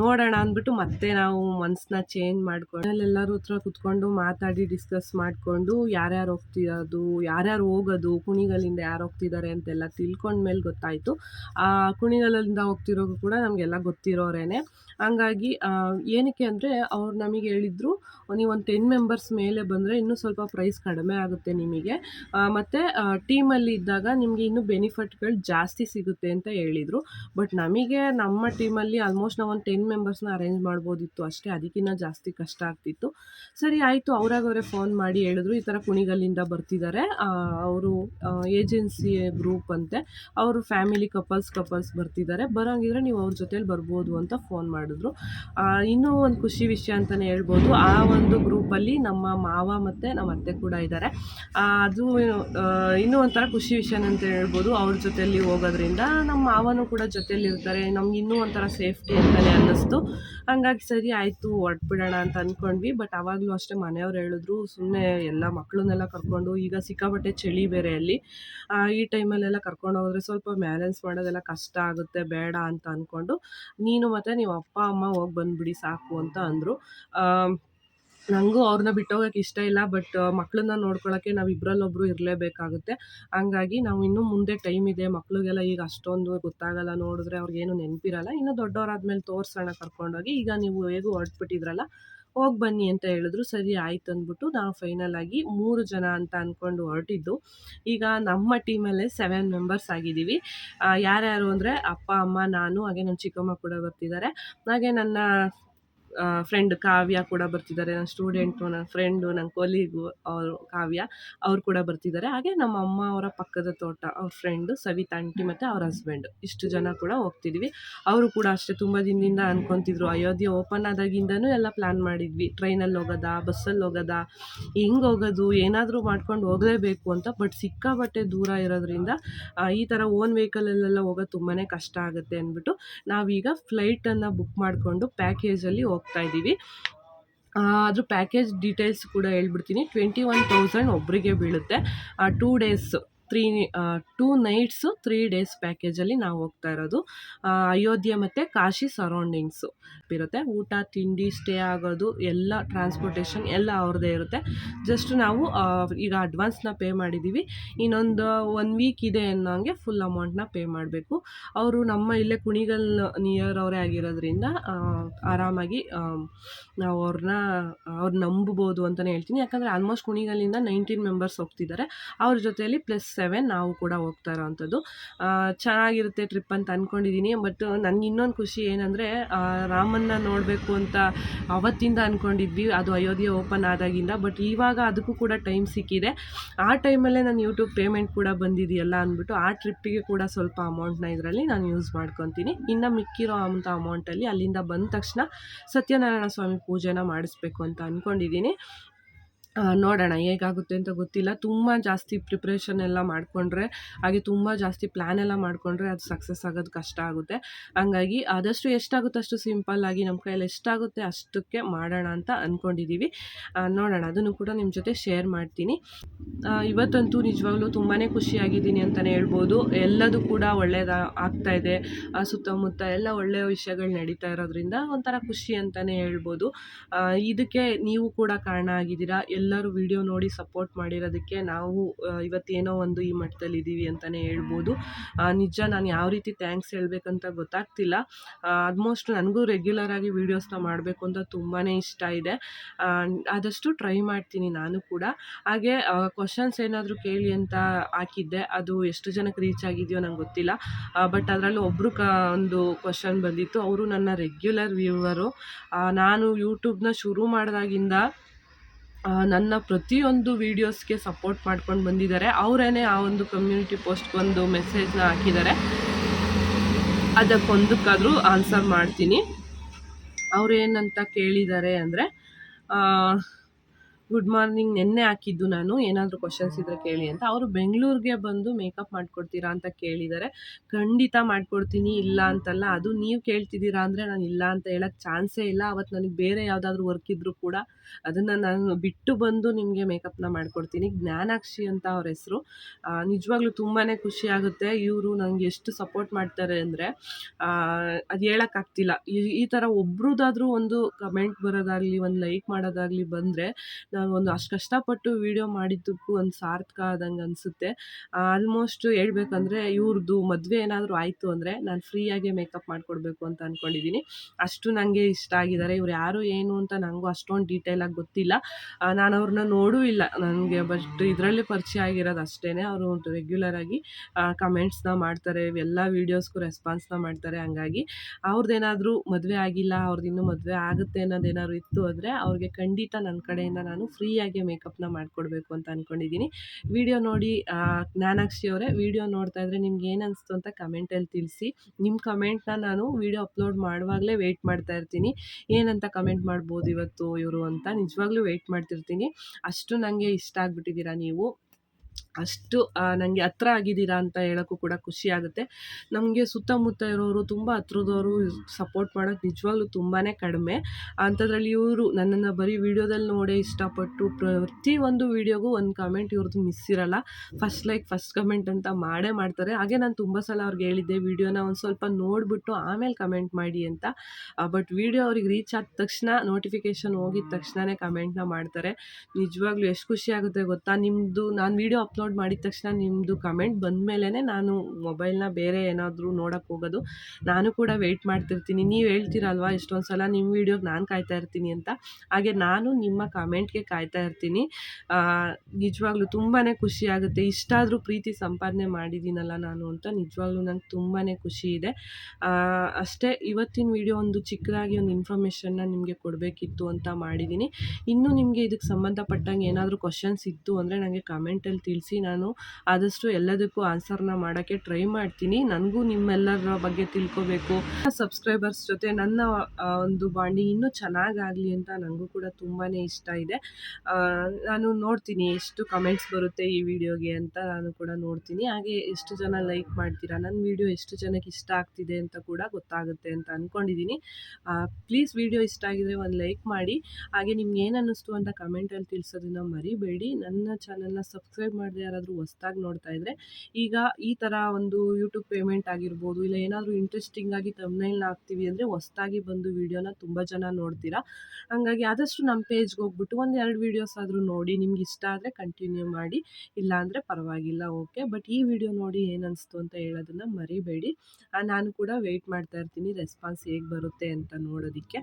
ನೋಡೋಣ ಅಂದ್ಬಿಟ್ಟು ಮತ್ತೆ ನಾವು ಮನಸ್ಸನ್ನ ಚೇಂಜ್ ಮಾಡ್ಕೊಂಡು ಎಲ್ಲರೂ ಹತ್ರ ಕುತ್ಕೊಂಡು ಮಾತಾಡಿ ಡಿಸ್ಕಸ್ ಮಾಡಿಕೊಂಡು ಯಾರ್ಯಾರು ಹೋಗ್ತಿರೋದು, ಯಾರ್ಯಾರು ಹೋಗೋದು, ಕುಣಿಗಲಿಂದ ಯಾರು ಹೋಗ್ತಿದ್ದಾರೆ ಅಂತೆಲ್ಲ ತಿಳ್ಕೊಂಡ್ಮೇಲೆ ಗೊತ್ತಾಯಿತು. ಆ ಕುಣಿಗಲಿಂದ ಹೋಗ್ತಿರೋರು ಕೂಡ ನಮಗೆಲ್ಲ ಗೊತ್ತಿರೋರೇನೆ. ಹಂಗಾಗಿ ಏನಕ್ಕೆ ಅಂದರೆ ಅವ್ರು ನಮಗೆ ಹೇಳಿದ್ರು, ನೀವು ಒಂದು ಟೆನ್ ಮೆಂಬರ್ಸ್ ಮೇಲೆ ಬಂದರೆ ಇನ್ನೂ ಸ್ವಲ್ಪ ಪ್ರೈಸ್ ಕಡಿಮೆ ಆಗುತ್ತೆ ನಿಮಗೆ. ಮತ್ತು ಟೀಮಲ್ಲಿ ಇದ್ದಾಗ ನಿಮಗೆ ಇನ್ನೂ ಬೆನಿಫಿಟ್ಗಳು ಜಾಸ್ತಿ ಸಿಗುತ್ತೆ ಅಂತ ಹೇಳಿದರು. ಬಟ್ ನಮಗೆ, ನಮ್ಮ ಟೀಮಲ್ಲಿ ಆಲ್ಮೋಸ್ಟ್ ನಾವು ಒಂದು ಟೆನ್ ಮೆಂಬರ್ಸ್ನ ಅರೇಂಜ್ ಮಾಡ್ಬೋದಿತ್ತು ಅಷ್ಟೇ. ಅದಕ್ಕಿಂತ ಜಾಸ್ತಿ ಕಷ್ಟ ಆಗ್ತಿತ್ತು. ಸರಿ, ಆಯಿತು. ಅವರಾಗವರೇ ಫೋನ್ ಮಾಡಿ ಹೇಳಿದ್ರು. ಈ ಥರ ಕುಣಿಗಲ್ಲಿಂದ ಬರ್ತಿದ್ದಾರೆ ಅವರು ಏಜೆನ್ಸಿ ಗ್ರೂಪ್ ಅಂತೆ. ಅವರು ಫ್ಯಾಮಿಲಿ ಕಪಲ್ಸ್ ಕಪಲ್ಸ್ ಬರ್ತಿದ್ದಾರೆ ಬರೋಂಗಿದ್ರೆ ನೀವು ಅವ್ರ ಜೊತೇಲಿ ಬರ್ಬೋದು ಅಂತ ಫೋನ್ ಮಾಡಿದ್ರು. ಇನ್ನೂ ಒಂದು ಖುಷಿ ವಿಷಯ ಅಂತಲೇ ಹೇಳ್ಬೋದು. ಆ ಒಂದು ಗ್ರೂಪಲ್ಲಿ ನಮ್ಮ ಮಾವ ಮತ್ತು ನಮ್ಮ ಅತ್ತೆ ಕೂಡ ಇದ್ದಾರೆ ಅದು ಇನ್ನೂ ಒಂಥರ ಖುಷಿ ವಿಷಯ ಅಂತ ಹೇಳ್ಬೋದು. ಅವ್ರ ಜೊತೆಯಲ್ಲಿ ಹೋಗೋದ್ರಿಂದ ನಮ್ಮ ಮಾವನೂ ಕೂಡ ಜೊತೆಯಲ್ಲಿರ್ತಾರೆ. ನಮ್ಗೆ ಇನ್ನೂ ಒಂಥರ ಸೇಫ್ಟಿ ಅಂತಲೇ ಅನ್ನಿಸ್ತು. ಹಂಗಾಗಿ ಸರಿ ಆಯಿತು, ಹೊರಟ್ಬಿಡೋಣ ಅಂತ ಅಂದ್ಕೊಂಡ್ವಿ ಬಟ್ ಆವಾಗಲೂ ಅಷ್ಟೇ ಮನೆಯವ್ರು ಹೇಳಿದ್ರು ಸುಮ್ಮನೆ ಎಲ್ಲ ಮಕ್ಕಳನ್ನೆಲ್ಲ ಕರ್ಕೊಂಡು, ಈಗ ಸಿಕ್ಕಾಪಟ್ಟೆ ಚಳಿ ಬೇರೆ ಅಲ್ಲಿ. ಈ ಟೈಮಲ್ಲೆಲ್ಲ ಕರ್ಕೊಂಡು ಹೋದರೆ ಸ್ವಲ್ಪ ಬ್ಯಾಲೆನ್ಸ್ ಮಾಡೋದೆಲ್ಲ ಕಷ್ಟ ಆಗುತ್ತೆ, ಬೇಡ ಅಂತ ಅಂದ್ಕೊಂಡು ನೀನು ಮತ್ತು ನೀವು ಅಪ್ಪ ಅಮ್ಮ ಹೋಗಿ ಬಂದ್ಬಿಡಿ ಸಾಕು ಅಂತ ಅಂದರು. ನನಗೂ ಅವ್ರನ್ನ ಬಿಟ್ಟೋಗಕ್ಕೆ ಇಷ್ಟ ಇಲ್ಲ, ಬಟ್ ಮಕ್ಕಳನ್ನ ನೋಡ್ಕೊಳ್ಳೋಕ್ಕೆ ನಾವು ಇಬ್ಬರಲ್ಲೊಬ್ರು ಇರಲೇಬೇಕಾಗುತ್ತೆ. ಹಂಗಾಗಿ ನಾವು ಇನ್ನೂ ಮುಂದೆ ಟೈಮ್ ಇದೆ ಮಕ್ಕಳಿಗೆಲ್ಲ ಈಗ ಅಷ್ಟೊಂದು ಗೊತ್ತಾಗಲ್ಲ, ನೋಡಿದ್ರೆ ಅವ್ರಿಗೇನು ನೆನಪಿರಲ್ಲ. ಇನ್ನು ದೊಡ್ಡವರಾದ್ಮೇಲೆ ತೋರಿಸೋಣ ಕರ್ಕೊಂಡೋಗಿ. ಈಗ ನೀವು ಹೇಗೂ ಹೊರಟ್ಬಿಟ್ಟಿದ್ರಲ್ಲ ಹೋಗಿ ಬನ್ನಿ ಅಂತ ಹೇಳಿದ್ರು, ಸರಿ ಆಯ್ತು ಅಂದ್ಬಿಟ್ಟು ನಾವು ಫೈನಲ್ ಆಗಿ ಮೂರು ಜನ ಅಂತ ಅಂದ್ಕೊಂಡು ಹೊರಟಿದ್ದು. ಈಗ ನಮ್ಮ ಟೀಮಲ್ಲೇ ಸೆವೆನ್ ಮೆಂಬರ್ಸ್ ಆಗಿದ್ದೀವಿ. ಯಾರ್ಯಾರು ಅಂದರೆ ಅಪ್ಪ, ಅಮ್ಮ, ನಾನು, ಹಾಗೆ ನನ್ನ ಚಿಕ್ಕಮ್ಮ ಕೂಡ ಬರ್ತಿದ್ದಾರೆ. ಹಾಗೆ ನನ್ನ ಫ್ರೆಂಡ್ ಕಾವ್ಯ ಕೂಡ ಬರ್ತಿದ್ದಾರೆ. ನನ್ನ ಸ್ಟೂಡೆಂಟು ನನ್ನ ಫ್ರೆಂಡು ನನ್ನ ಕೊಲೀಗು ಅವರು ಕಾವ್ಯ ಅವ್ರು ಕೂಡ ಬರ್ತಿದ್ದಾರೆ. ಹಾಗೆ ನಮ್ಮ ಅಮ್ಮ ಅವರ ಪಕ್ಕದ ತೋಟ, ಅವ್ರ ಫ್ರೆಂಡು ಸವಿತಾ ಆಂಟಿ ಮತ್ತು ಅವ್ರ ಹಸ್ಬೆಂಡು ಇಷ್ಟು ಜನ ಕೂಡ ಹೋಗ್ತಿದ್ವಿ. ಅವರು ಕೂಡ ಅಷ್ಟೇ ತುಂಬ ದಿನದಿಂದ ಅನ್ಕೊತಿದ್ರು. ಅಯೋಧ್ಯೆ ಓಪನ್ ಆದಾಗಿಂದನೂ ಎಲ್ಲ ಪ್ಲ್ಯಾನ್ ಮಾಡಿದ್ವಿ. ಟ್ರೈನಲ್ಲಿ ಹೋಗೋದಾ ಬಸ್ಸಲ್ಲಿ ಹೋಗೋದಾ, ಹೆಂಗೆ ಹೋಗೋದು, ಏನಾದರೂ ಮಾಡ್ಕೊಂಡು ಹೋಗಲೇಬೇಕು ಅಂತ ಬಟ್ ಸಿಕ್ಕಾಬಟ್ಟೆ ದೂರ ಇರೋದ್ರಿಂದ ಈ ಥರ ಓನ್ ವೆಹಿಕಲಲ್ಲೆಲ್ಲ ಹೋಗೋದು ತುಂಬಾ ಕಷ್ಟ ಆಗುತ್ತೆ ಅಂದ್ಬಿಟ್ಟು ನಾವೀಗ ಫ್ಲೈಟನ್ನು ಬುಕ್ ಮಾಡಿಕೊಂಡು ಪ್ಯಾಕೇಜಲ್ಲಿ ಹೋಗ್ತೀವಿ ಹೋಗ್ತಾ ಇದ್ದೀವಿ. ಅದ್ರ ಪ್ಯಾಕೇಜ್ ಡೀಟೇಲ್ಸ್ ಕೂಡ ಹೇಳ್ಬಿಡ್ತೀನಿ. ಟ್ವೆಂಟಿ ಒನ್ ತೌಸಂಡ್ ಒಬ್ಬರಿಗೆ ಬೀಳುತ್ತೆ two days three two nights, three days ಪ್ಯಾಕೇಜಲ್ಲಿ ನಾವು ಹೋಗ್ತಾ ಇರೋದು. ಅಯೋಧ್ಯೆ ಮತ್ತು ಕಾಶಿ ಸರೌಂಡಿಂಗ್ಸು ಇರುತ್ತೆ. ಊಟ, ತಿಂಡಿ, ಸ್ಟೇ ಆಗೋದು, ಎಲ್ಲ ಟ್ರಾನ್ಸ್ಪೋರ್ಟೇಷನ್ ಎಲ್ಲ ಅವ್ರದ್ದೇ ಇರುತ್ತೆ. ಜಸ್ಟ್ ನಾವು ಈಗ ಅಡ್ವಾನ್ಸ್ನ ಪೇ ಮಾಡಿದ್ದೀವಿ. ಇನ್ನೊಂದು ಒನ್ ವೀಕ್ ಇದೆ ಅನ್ನೋಂಗೆ ಫುಲ್ ಅಮೌಂಟ್ನ ಪೇ ಮಾಡಬೇಕು. ಅವರು ನಮ್ಮ ಇಲ್ಲೇ ಕುಣಿಗಲ್ ನಿಯರ್ ಅವರೇ ಆಗಿರೋದ್ರಿಂದ ಆರಾಮಾಗಿ ನಾವು ಅವ್ರನ್ನ, ಅವ್ರು ನಂಬ್ಬೋದು ಅಂತಲೇ ಹೇಳ್ತೀನಿ. ಯಾಕಂದರೆ ಆಲ್ಮೋಸ್ಟ್ ಕುಣಿಗಲ್ಲಿಂದ ನೈನ್ಟೀನ್ ಮೆಂಬರ್ಸ್ ಹೋಗ್ತಿದ್ದಾರೆ. ಅವ್ರ ಜೊತೆಯಲ್ಲಿ ಪ್ಲಸ್ ಸೆವೆನ್, ನಾವು ಕೂಡ ಹೋಗ್ತಾ ಇರೋವಂಥದ್ದು ಚೆನ್ನಾಗಿರುತ್ತೆ ಟ್ರಿಪ್ ಅಂತ ಅಂದ್ಕೊಂಡಿದ್ದೀನಿ ಬಟ್ ನನಗೆ ಇನ್ನೊಂದು ಖುಷಿ ಏನಂದರೆ ರಾಮನ್ನ ನೋಡಬೇಕು ಅಂತ ಅವತ್ತಿಂದ ಅಂದ್ಕೊಂಡಿದ್ವಿ ಅದು ಅಯೋಧ್ಯೆ ಓಪನ್ ಆದಾಗಿಂದ, ಬಟ್ ಇವಾಗ ಅದಕ್ಕೂ ಕೂಡ ಟೈಮ್ ಸಿಕ್ಕಿದೆ. ಆ ಟೈಮಲ್ಲೇ ನಾನು ಯೂಟ್ಯೂಬ್ ಪೇಮೆಂಟ್ ಕೂಡ ಬಂದಿದೆಯಲ್ಲ ಅಂದ್ಬಿಟ್ಟು, ಆ ಟ್ರಿಪ್ಪಿಗೆ ಕೂಡ ಸ್ವಲ್ಪ ಅಮೌಂಟ್ನ ಇದರಲ್ಲಿ ನಾನು ಯೂಸ್ ಮಾಡ್ಕೊತೀನಿ. ಇನ್ನು ಮಿಕ್ಕಿರೋ ಅಂಥ ಅಮೌಂಟಲ್ಲಿ ಅಲ್ಲಿಂದ ಬಂದ ತಕ್ಷಣ ಸತ್ಯನಾರಾಯಣ ಸ್ವಾಮಿ ಪೂಜೆನ ಮಾಡಿಸ್ಬೇಕು ಅಂತ ಅಂದ್ಕೊಂಡಿದ್ದೀನಿ ನೋಡೋಣ ಹೇಗಾಗುತ್ತೆ ಅಂತ ಗೊತ್ತಿಲ್ಲ. ತುಂಬ ಜಾಸ್ತಿ ಪ್ರಿಪ್ರೇಷನ್ ಎಲ್ಲ ಮಾಡಿಕೊಂಡ್ರೆ, ಹಾಗೆ ತುಂಬ ಜಾಸ್ತಿ ಪ್ಲ್ಯಾನ್ ಎಲ್ಲ ಮಾಡಿಕೊಂಡ್ರೆ ಅದು ಸಕ್ಸಸ್ ಆಗೋದು ಕಷ್ಟ ಆಗುತ್ತೆ. ಹಂಗಾಗಿ ಆದಷ್ಟು ಎಷ್ಟಾಗುತ್ತೆ ಅಷ್ಟು ಸಿಂಪಲ್ಲಾಗಿ ನಮ್ಮ ಕೈಯಲ್ಲಿ ಎಷ್ಟಾಗುತ್ತೆ ಅಷ್ಟಕ್ಕೆ ಮಾಡೋಣ ಅಂತ ಅಂದ್ಕೊಂಡಿದ್ದೀವಿ ನೋಡೋಣ, ಅದನ್ನು ಕೂಡ ನಿಮ್ಮ ಜೊತೆ ಶೇರ್ ಮಾಡ್ತೀನಿ. ಇವತ್ತಂತೂ ನಿಜವಾಗ್ಲೂ ತುಂಬಾ ಖುಷಿಯಾಗಿದ್ದೀನಿ ಅಂತಲೇ ಹೇಳ್ಬೋದು. ಎಲ್ಲದೂ ಕೂಡ ಒಳ್ಳೆಯದ ಆಗ್ತಾ ಇದೆ. ಸುತ್ತಮುತ್ತ ಎಲ್ಲ ಒಳ್ಳೆಯ ವಿಷಯಗಳು ನಡೀತಾ ಇರೋದ್ರಿಂದ ಒಂಥರ ಖುಷಿ ಅಂತಲೇ ಹೇಳ್ಬೋದು. ಇದಕ್ಕೆ ನೀವು ಕೂಡ ಕಾರಣ ಆಗಿದ್ದೀರಾ? ಎಲ್ಲರೂ ವಿಡಿಯೋ ನೋಡಿ ಸಪೋರ್ಟ್ ಮಾಡಿರೋದಕ್ಕೆ ನಾವು ಇವತ್ತೇನೋ ಒಂದು ಈ ಮಟ್ಟದಲ್ಲಿ ಇದ್ದೀವಿ ಅಂತಲೇ ಹೇಳ್ಬೋದು. ನಿಜ ನಾನು ಯಾವ ರೀತಿ ಥ್ಯಾಂಕ್ಸ್ ಹೇಳಬೇಕಂತ ಗೊತ್ತಾಗ್ತಿಲ್ಲ. ಆಲ್ಮೋಸ್ಟ್ ನನಗೂ ರೆಗ್ಯುಲರಾಗಿ ವೀಡಿಯೋಸ್ನ ಮಾಡಬೇಕು ಅಂತ ತುಂಬಾ ಇಷ್ಟ ಇದೆ. ಆದಷ್ಟು ಟ್ರೈ ಮಾಡ್ತೀನಿ ನಾನು ಕೂಡ. ಹಾಗೆ ಕ್ವಶನ್ಸ್ ಏನಾದರೂ ಕೇಳಿ ಅಂತ ಹಾಕಿದ್ದೆ. ಅದು ಎಷ್ಟು ಜನಕ್ಕೆ ರೀಚ್ ಆಗಿದೆಯೋ ನಂಗೆ ಗೊತ್ತಿಲ್ಲ. ಬಟ್ ಅದರಲ್ಲೂ ಒಬ್ಬರು ಕ, ಒಂದು ಕ್ವಶನ್ ಬಂದಿತ್ತು. ಅವರು ನನ್ನ ರೆಗ್ಯುಲರ್ ವ್ಯೂವರು. ನಾನು ಯೂಟ್ಯೂಬ್ನ ಶುರು ಮಾಡಿದಾಗಿಂದ ನನ್ನ ಪ್ರತಿಯೊಂದು ವೀಡಿಯೋಸ್ಗೆ ಸಪೋರ್ಟ್ ಮಾಡ್ಕೊಂಡು ಬಂದಿದ್ದಾರೆ. ಅವರೇನೆ ಆ ಒಂದು ಕಮ್ಯುನಿಟಿ ಪೋಸ್ಟ್ಗೊಂದು ಮೆಸೇಜ್ನ ಹಾಕಿದ್ದಾರೆ. ಅದಕ್ಕೊಂದಕ್ಕಾದರೂ ಆನ್ಸರ್ ಮಾಡ್ತೀನಿ. ಅವ್ರು ಏನಂತ ಕೇಳಿದ್ದಾರೆ ಅಂದರೆ ಗುಡ್ ಮಾರ್ನಿಂಗ್ ನಿನ್ನೆ ಹಾಕಿದ್ದು ನಾನು. ಏನಾದರೂ ಕ್ವಶನ್ಸ್ ಇದ್ದರೆ ಕೇಳಿ ಅಂತ. ಅವರು ಬೆಂಗಳೂರಿಗೆ ಬಂದು ಮೇಕಪ್ ಮಾಡಿಕೊಡ್ತೀರಾ ಅಂತ ಕೇಳಿದ್ದಾರೆ. ಖಂಡಿತ ಮಾಡಿಕೊಡ್ತೀನಿ. ಇಲ್ಲ ಅಂತಲ್ಲ. ಅದು ನೀವು ಕೇಳ್ತಿದ್ದೀರಾ ಅಂದರೆ ನಾನು ಇಲ್ಲ ಅಂತ ಹೇಳಕ್ಕೆ ಚಾನ್ಸೇ ಇಲ್ಲ. ಅವತ್ತು ನನಗೆ ಬೇರೆ ಯಾವುದಾದ್ರೂ ವರ್ಕ್ ಇದ್ದರೂ ಕೂಡ ಅದನ್ನು ನಾನು ಬಿಟ್ಟು ಬಂದು ನಿಮಗೆ ಮೇಕಪ್ನ ಮಾಡ್ಕೊಡ್ತೀನಿ. ಜ್ಞಾನಾಕ್ಷಿ ಅಂತ ಅವ್ರ ಹೆಸರು. ನಿಜವಾಗ್ಲೂ ತುಂಬಾ ಖುಷಿ ಆಗುತ್ತೆ. ಇವರು ನನಗೆ ಎಷ್ಟು ಸಪೋರ್ಟ್ ಮಾಡ್ತಾರೆ ಅಂದರೆ ಅದು ಹೇಳೋಕ್ಕಾಗ್ತಿಲ್ಲ. ಈ ಥರ ಒಬ್ರದಾದ್ರೂ ಒಂದು ಕಮೆಂಟ್ ಬರೋದಾಗಲಿ, ಒಂದು ಲೈಕ್ ಮಾಡೋದಾಗಲಿ ಬಂದರೆ ನಾನು ಒಂದು ಅಷ್ಟು ಕಷ್ಟಪಟ್ಟು ವೀಡಿಯೋ ಮಾಡಿದ್ದಕ್ಕೂ ಒಂದು ಸಾರ್ಥಕ ಆದಂಗೆ ಅನಿಸುತ್ತೆ. ಆಲ್ಮೋಸ್ಟ್ ಹೇಳ್ಬೇಕಂದ್ರೆ ಇವ್ರದ್ದು ಮದುವೆ ಏನಾದರೂ ಆಯಿತು ಅಂದರೆ ನಾನು ಫ್ರೀಯಾಗೆ ಮೇಕಪ್ ಮಾಡಿಕೊಡ್ಬೇಕು ಅಂತ ಅಂದ್ಕೊಂಡಿದ್ದೀನಿ ಅಷ್ಟು ನನಗೆ ಇಷ್ಟ ಆಗಿದ್ದಾರೆ. ಇವ್ರು ಯಾರು ಏನು ಅಂತ ನನಗೂ ಅಷ್ಟೊಂದು ಡೀಟೇಲಾಗಿ ಗೊತ್ತಿಲ್ಲ. ನಾನು ಅವ್ರನ್ನ ನೋಡೂ ಇಲ್ಲ. ನನಗೆ ಬಟ್ ಇದರಲ್ಲಿ ಪರಿಚಯ ಆಗಿರೋದು ಅಷ್ಟೇ ಅವರು ರೆಗ್ಯುಲರ್ ಆಗಿ ಕಮೆಂಟ್ಸ್ನ ಮಾಡ್ತಾರೆ, ಎಲ್ಲ ವೀಡಿಯೋಸ್ಗೂ ರೆಸ್ಪಾನ್ಸ್ನ ಮಾಡ್ತಾರೆ ಹಂಗಾಗಿ. ಅವ್ರದ್ದೇನಾದರೂ ಮದುವೆ ಆಗಿಲ್ಲ ಅವ್ರದ್ದು ಇನ್ನೂ ಮದುವೆ ಆಗುತ್ತೆ ಅನ್ನೋದೇನಾದ್ರು ಇತ್ತು ಅಂದರೆ ಅವ್ರಿಗೆ ಖಂಡಿತ ನನ್ನ ಕಡೆಯಿಂದ ನಾನು ಫ್ರೀಯಾಗಿ ಮೇಕಪ್ನ ಮಾಡಿಕೊಡ್ಬೇಕು ಅಂತ ಅಂದ್ಕೊಂಡಿದ್ದೀನಿ ವಿಡಿಯೋ ನೋಡಿ ಜ್ಞಾನಾಕ್ಷಿ ಅವರೇ ವಿಡಿಯೋ ನೋಡ್ತಾ ಇದ್ರೆ ನಿಮ್ಗೆ ಏನು ಅನಿಸ್ತು ಅಂತ ಕಮೆಂಟಲ್ಲಿ ತಿಳಿಸಿ. ನಿಮ್ಮ ಕಮೆಂಟ್ನ ನಾನು ವಿಡಿಯೋ ಅಪ್ಲೋಡ್ ಮಾಡುವಾಗಲೇ ವೆಯ್ಟ್ ಮಾಡ್ತಾ ಇರ್ತೀನಿ. ಏನಂತ ಕಮೆಂಟ್ ಮಾಡ್ಬೋದು ಇವತ್ತು ಇವರು ಅಂತ? ನಿಜವಾಗ್ಲೂ ವೆಯ್ಟ್ ಮಾಡ್ತಿರ್ತೀನಿ. ಅಷ್ಟು ನನಗೆ ಇಷ್ಟ ಆಗಿಬಿಟ್ಟಿದ್ದೀರಾ ನೀವು? ಅಷ್ಟು ನನಗೆ ಹತ್ರ ಆಗಿದ್ದೀರಾ ಅಂತ ಹೇಳೋಕ್ಕೂ ಕೂಡ ಖುಷಿ ಆಗುತ್ತೆ. ನಮಗೆ ಸುತ್ತಮುತ್ತ ಇರೋರು, ತುಂಬ ಹತ್ರದವರು ಸಪೋರ್ಟ್ ಮಾಡೋದು ನಿಜವಾಗ್ಲೂ ತುಂಬಾ ಕಡಿಮೆ. ಅಂಥದ್ರಲ್ಲಿ ಇವರು ನನ್ನನ್ನು ಬರೀ ವೀಡಿಯೋದಲ್ಲಿ ನೋಡೇ ಇಷ್ಟಪಟ್ಟು ಪ್ರತಿ ಒಂದು ವೀಡಿಯೋಗೂ ಒಂದು ಕಮೆಂಟ್ ಇವ್ರದ್ದು ಮಿಸ್ ಇರಲ್ಲ. ಫಸ್ಟ್ ಲೈಕ್ ಫಸ್ಟ್ ಕಮೆಂಟ್ ಅಂತ ಮಾಡೇ ಮಾಡ್ತಾರೆ. ಹಾಗೆ ನಾನು ತುಂಬ ಸಲ ಅವ್ರಿಗೆ ಹೇಳಿದ್ದೆ, ವೀಡಿಯೋನ ಒಂದು ಸ್ವಲ್ಪ ನೋಡಿಬಿಟ್ಟು ಆಮೇಲೆ ಕಮೆಂಟ್ ಮಾಡಿ ಅಂತ. ಬಟ್ ವೀಡಿಯೋ ಅವ್ರಿಗೆ ರೀಚ್ ಆದ ತಕ್ಷಣ ನೋಟಿಫಿಕೇಷನ್ ಹೋಗಿದ ತಕ್ಷಣವೇ ಕಮೆಂಟ್ನ ಮಾಡ್ತಾರೆ. ನಿಜವಾಗ್ಲೂ ಎಷ್ಟು ಖುಷಿ ಆಗುತ್ತೆ ಗೊತ್ತಾ? ನಿಮ್ಮದು ನಾನು ವೀಡಿಯೋ ಅಪ್ಲೋಡ್ ಮಾಡಿದ ತಕ್ಷಣ ನಿಮ್ಮದು ಕಮೆಂಟ್ ಬಂದ ಮೇಲೇ ನಾನು ಮೊಬೈಲ್ನ ಬೇರೆ ಏನಾದರೂ ನೋಡೋಕ್ಕೆ ಹೋಗೋದು. ನಾನು ಕೂಡ ವೆಯ್ಟ್ ಮಾಡ್ತಿರ್ತೀನಿ. ನೀವು ಹೇಳ್ತೀರಲ್ವ ಎಷ್ಟೊಂದು ಸಲ ನಿಮ್ಮ ವೀಡಿಯೋಗೆ ನಾನು ಕಾಯ್ತಾ ಇರ್ತೀನಿ ಅಂತ. ಹಾಗೆ ನಾನು ನಿಮ್ಮ ಕಮೆಂಟ್ಗೆ ಕಾಯ್ತಾ ಇರ್ತೀನಿ. ನಿಜವಾಗ್ಲೂ ತುಂಬಾ ಖುಷಿ ಆಗುತ್ತೆ. ಇಷ್ಟಾದರೂ ಪ್ರೀತಿ ಸಂಪಾದನೆ ಮಾಡಿದ್ದೀನಲ್ಲ ನಾನು ಅಂತ ನಿಜವಾಗ್ಲೂ ನಂಗೆ ತುಂಬಾ ಖುಷಿ ಇದೆ. ಅಷ್ಟೇ ಇವತ್ತಿನ ವಿಡಿಯೋ ಒಂದು ಚಿಕ್ಕದಾಗಿ ಒಂದು ಇನ್ಫಾರ್ಮೇಷನ್ನ ನಿಮಗೆ ಕೊಡಬೇಕಿತ್ತು ಅಂತ ಮಾಡಿದ್ದೀನಿ ಇನ್ನೂ ನಿಮಗೆ ಇದಕ್ಕೆ ಸಂಬಂಧಪಟ್ಟಂಗೆ ಏನಾದರೂ ಕ್ವಶನ್ಸ್ ಇತ್ತು ಅಂದರೆ ನನಗೆ ಕಮೆಂಟಲ್ಲಿ ತಿಳಿಸಿ. ನಾನು ಆದಷ್ಟು ಎಲ್ಲದಕ್ಕೂ ಆನ್ಸರ್ನ ಮಾಡೋಕ್ಕೆ ಟ್ರೈ ಮಾಡ್ತೀನಿ. ನನಗೂ ನಿಮ್ಮೆಲ್ಲರ ಬಗ್ಗೆ ತಿಳ್ಕೊಬೇಕು. ಸಬ್ಸ್ಕ್ರೈಬರ್ಸ್ ಜೊತೆ ನನ್ನ ಒಂದು ಬಾಂಡಿಂಗ್ ಇನ್ನೂ ಚೆನ್ನಾಗಾಗಲಿ ಅಂತ ನನಗೂ ಕೂಡ ತುಂಬಾ ಇಷ್ಟ ಇದೆ. ನಾನು ನೋಡ್ತೀನಿ ಎಷ್ಟು ಕಮೆಂಟ್ಸ್ ಬರುತ್ತೆ ಈ ವಿಡಿಯೋಗೆ ಅಂತ ನಾನು ಕೂಡ ನೋಡ್ತೀನಿ. ಹಾಗೆ ಎಷ್ಟು ಜನ ಲೈಕ್ ಮಾಡ್ತೀರಾ ನನ್ನ ವಿಡಿಯೋ ಎಷ್ಟು ಜನಕ್ಕೆ ಇಷ್ಟ ಆಗ್ತಿದೆ ಅಂತ ಕೂಡ ಗೊತ್ತಾಗುತ್ತೆ ಅಂತ ಅಂದ್ಕೊಂಡಿದ್ದೀನಿ ಪ್ಲೀಸ್ ವಿಡಿಯೋ ಇಷ್ಟ ಆಗಿದ್ರೆ ಒಂದು ಲೈಕ್ ಮಾಡಿ. ಹಾಗೆ ನಿಮ್ಗೆ ಏನು ಅನ್ನಿಸ್ತು ಅಂತ ಕಮೆಂಟಲ್ಲಿ ತಿಳಿಸೋದನ್ನ ಮರಿಬೇಡಿ. ನನ್ನ ಚಾನಲ್ನ ಸಬ್ಸ್ಕ್ರೈಬ್ ಮಾಡದೆ ಯಾರಾದರೂ ಹೊಸ್ದಾಗಿ ನೋಡ್ತಾ ಇದ್ರೆ, ಈಗ ಈ ಥರ ಒಂದು ಯೂಟ್ಯೂಬ್ ಪೇಮೆಂಟ್ ಆಗಿರ್ಬೋದು, ಇಲ್ಲ ಏನಾದರೂ ಇಂಟ್ರೆಸ್ಟಿಂಗ್ ಆಗಿ ತಮ್ನೈಲ್ನ ಹಾಕ್ತೀವಿ ಅಂದರೆ ಹೊಸ್ದಾಗಿ ಬಂದು ವೀಡಿಯೋನ ತುಂಬ ಜನ ನೋಡ್ತೀರಾ? ಹಾಗಾಗಿ ಆದಷ್ಟು ನಮ್ಮ ಪೇಜ್ಗೆ ಹೋಗ್ಬಿಟ್ಟು ಒಂದು ಎರಡು ವೀಡಿಯೋಸ್ ಆದರೂ ನೋಡಿ, ನಿಮ್ಗೆ ಇಷ್ಟ ಆದರೆ ಕಂಟಿನ್ಯೂ ಮಾಡಿ, ಇಲ್ಲ ಅಂದರೆ ಪರವಾಗಿಲ್ಲ ಓಕೆ ಬಟ್ ಈ ವಿಡಿಯೋ ನೋಡಿ ಏನಿಸ್ತು ಅಂತ ಹೇಳೋದನ್ನು ಮರಿಬೇಡಿ. ನಾನು ಕೂಡ ವೆಯ್ಟ್ ಮಾಡ್ತಾ ಇರ್ತೀನಿ ರೆಸ್ಪಾನ್ಸ್ ಹೇಗೆ ಬರುತ್ತೆ ಅಂತ ನೋಡೋದಕ್ಕೆ.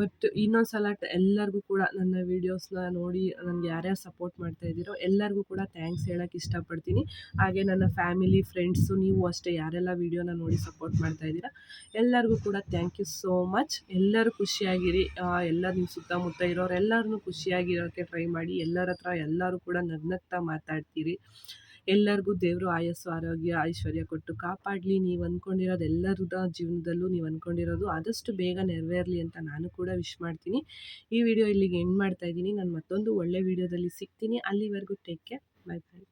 ಬಟ್ ಇನ್ನೊಂದು ಸಲ ಎಲ್ಲರಿಗೂ ಕೂಡ ನನ್ನ ವೀಡಿಯೋಸ್ನ ನೋಡಿ, ನನಗೆ ಯಾರ್ಯಾರು ಸಪೋರ್ಟ್ ಮಾಡ್ತಾ ಇದ್ದೀರೋ, ಎಲ್ಲರಿಗೂ ಕೂಡ ಥ್ಯಾಂಕ್ಸ್ ಹೇಳೋಕ್ಕೆ ಇಷ್ಟಪಡ್ತೀನಿ. ಹಾಗೆ ನನ್ನ ಫ್ಯಾಮಿಲಿ, ಫ್ರೆಂಡ್ಸು, ನೀವು ಅಷ್ಟೇ, ಯಾರೆಲ್ಲ ವೀಡಿಯೋನ ನೋಡಿ ಸಪೋರ್ಟ್ ಮಾಡ್ತಾ ಇದ್ದೀರಾ, ಎಲ್ಲರಿಗೂ ಕೂಡ ಥ್ಯಾಂಕ್ ಯು ಸೋ ಮಚ್. ಎಲ್ಲರೂ ಖುಷಿಯಾಗಿರಿ. ಎಲ್ಲ ನಿಮ್ಮ ಸುತ್ತಮುತ್ತ ಇರೋರೆಲ್ಲರೂ ಖುಷಿಯಾಗಿರೋಕ್ಕೆ ಟ್ರೈ ಮಾಡಿ. ಎಲ್ಲರ ಹತ್ರ ಎಲ್ಲರೂ ಕೂಡ ನಗ್ನಗ್ತಾ ಮಾತಾಡ್ತೀರಿ. ಎಲ್ಲರಿಗೂ ದೇವರು ಆಯಸ್ಸು, ಆರೋಗ್ಯ, ಐಶ್ವರ್ಯ ಕೊಟ್ಟು ಕಾಪಾಡಲಿ. ನೀವು ಅಂದ್ಕೊಂಡಿರೋದು ಎಲ್ಲರದ ಜೀವನದಲ್ಲೂ ನೀವು ಅಂದ್ಕೊಂಡಿರೋದು ಆದಷ್ಟು ಬೇಗ ನೆರವೇರಲಿ ಅಂತ ನಾನು ಕೂಡ ವಿಶ್ ಮಾಡ್ತೀನಿ. ಈ ವಿಡಿಯೋ ಇಲ್ಲಿಗೆ ಎಂಡ್ ಮಾಡ್ತಾ ಇದ್ದೀನಿ. ನಾನು ಮತ್ತೊಂದು ಒಳ್ಳೆ ವಿಡಿಯೋದಲ್ಲಿ ಸಿಗ್ತೀನಿ. ಅಲ್ಲಿವರೆಗೂ ಟೇಕ್ ಕೇರ್. Bye bye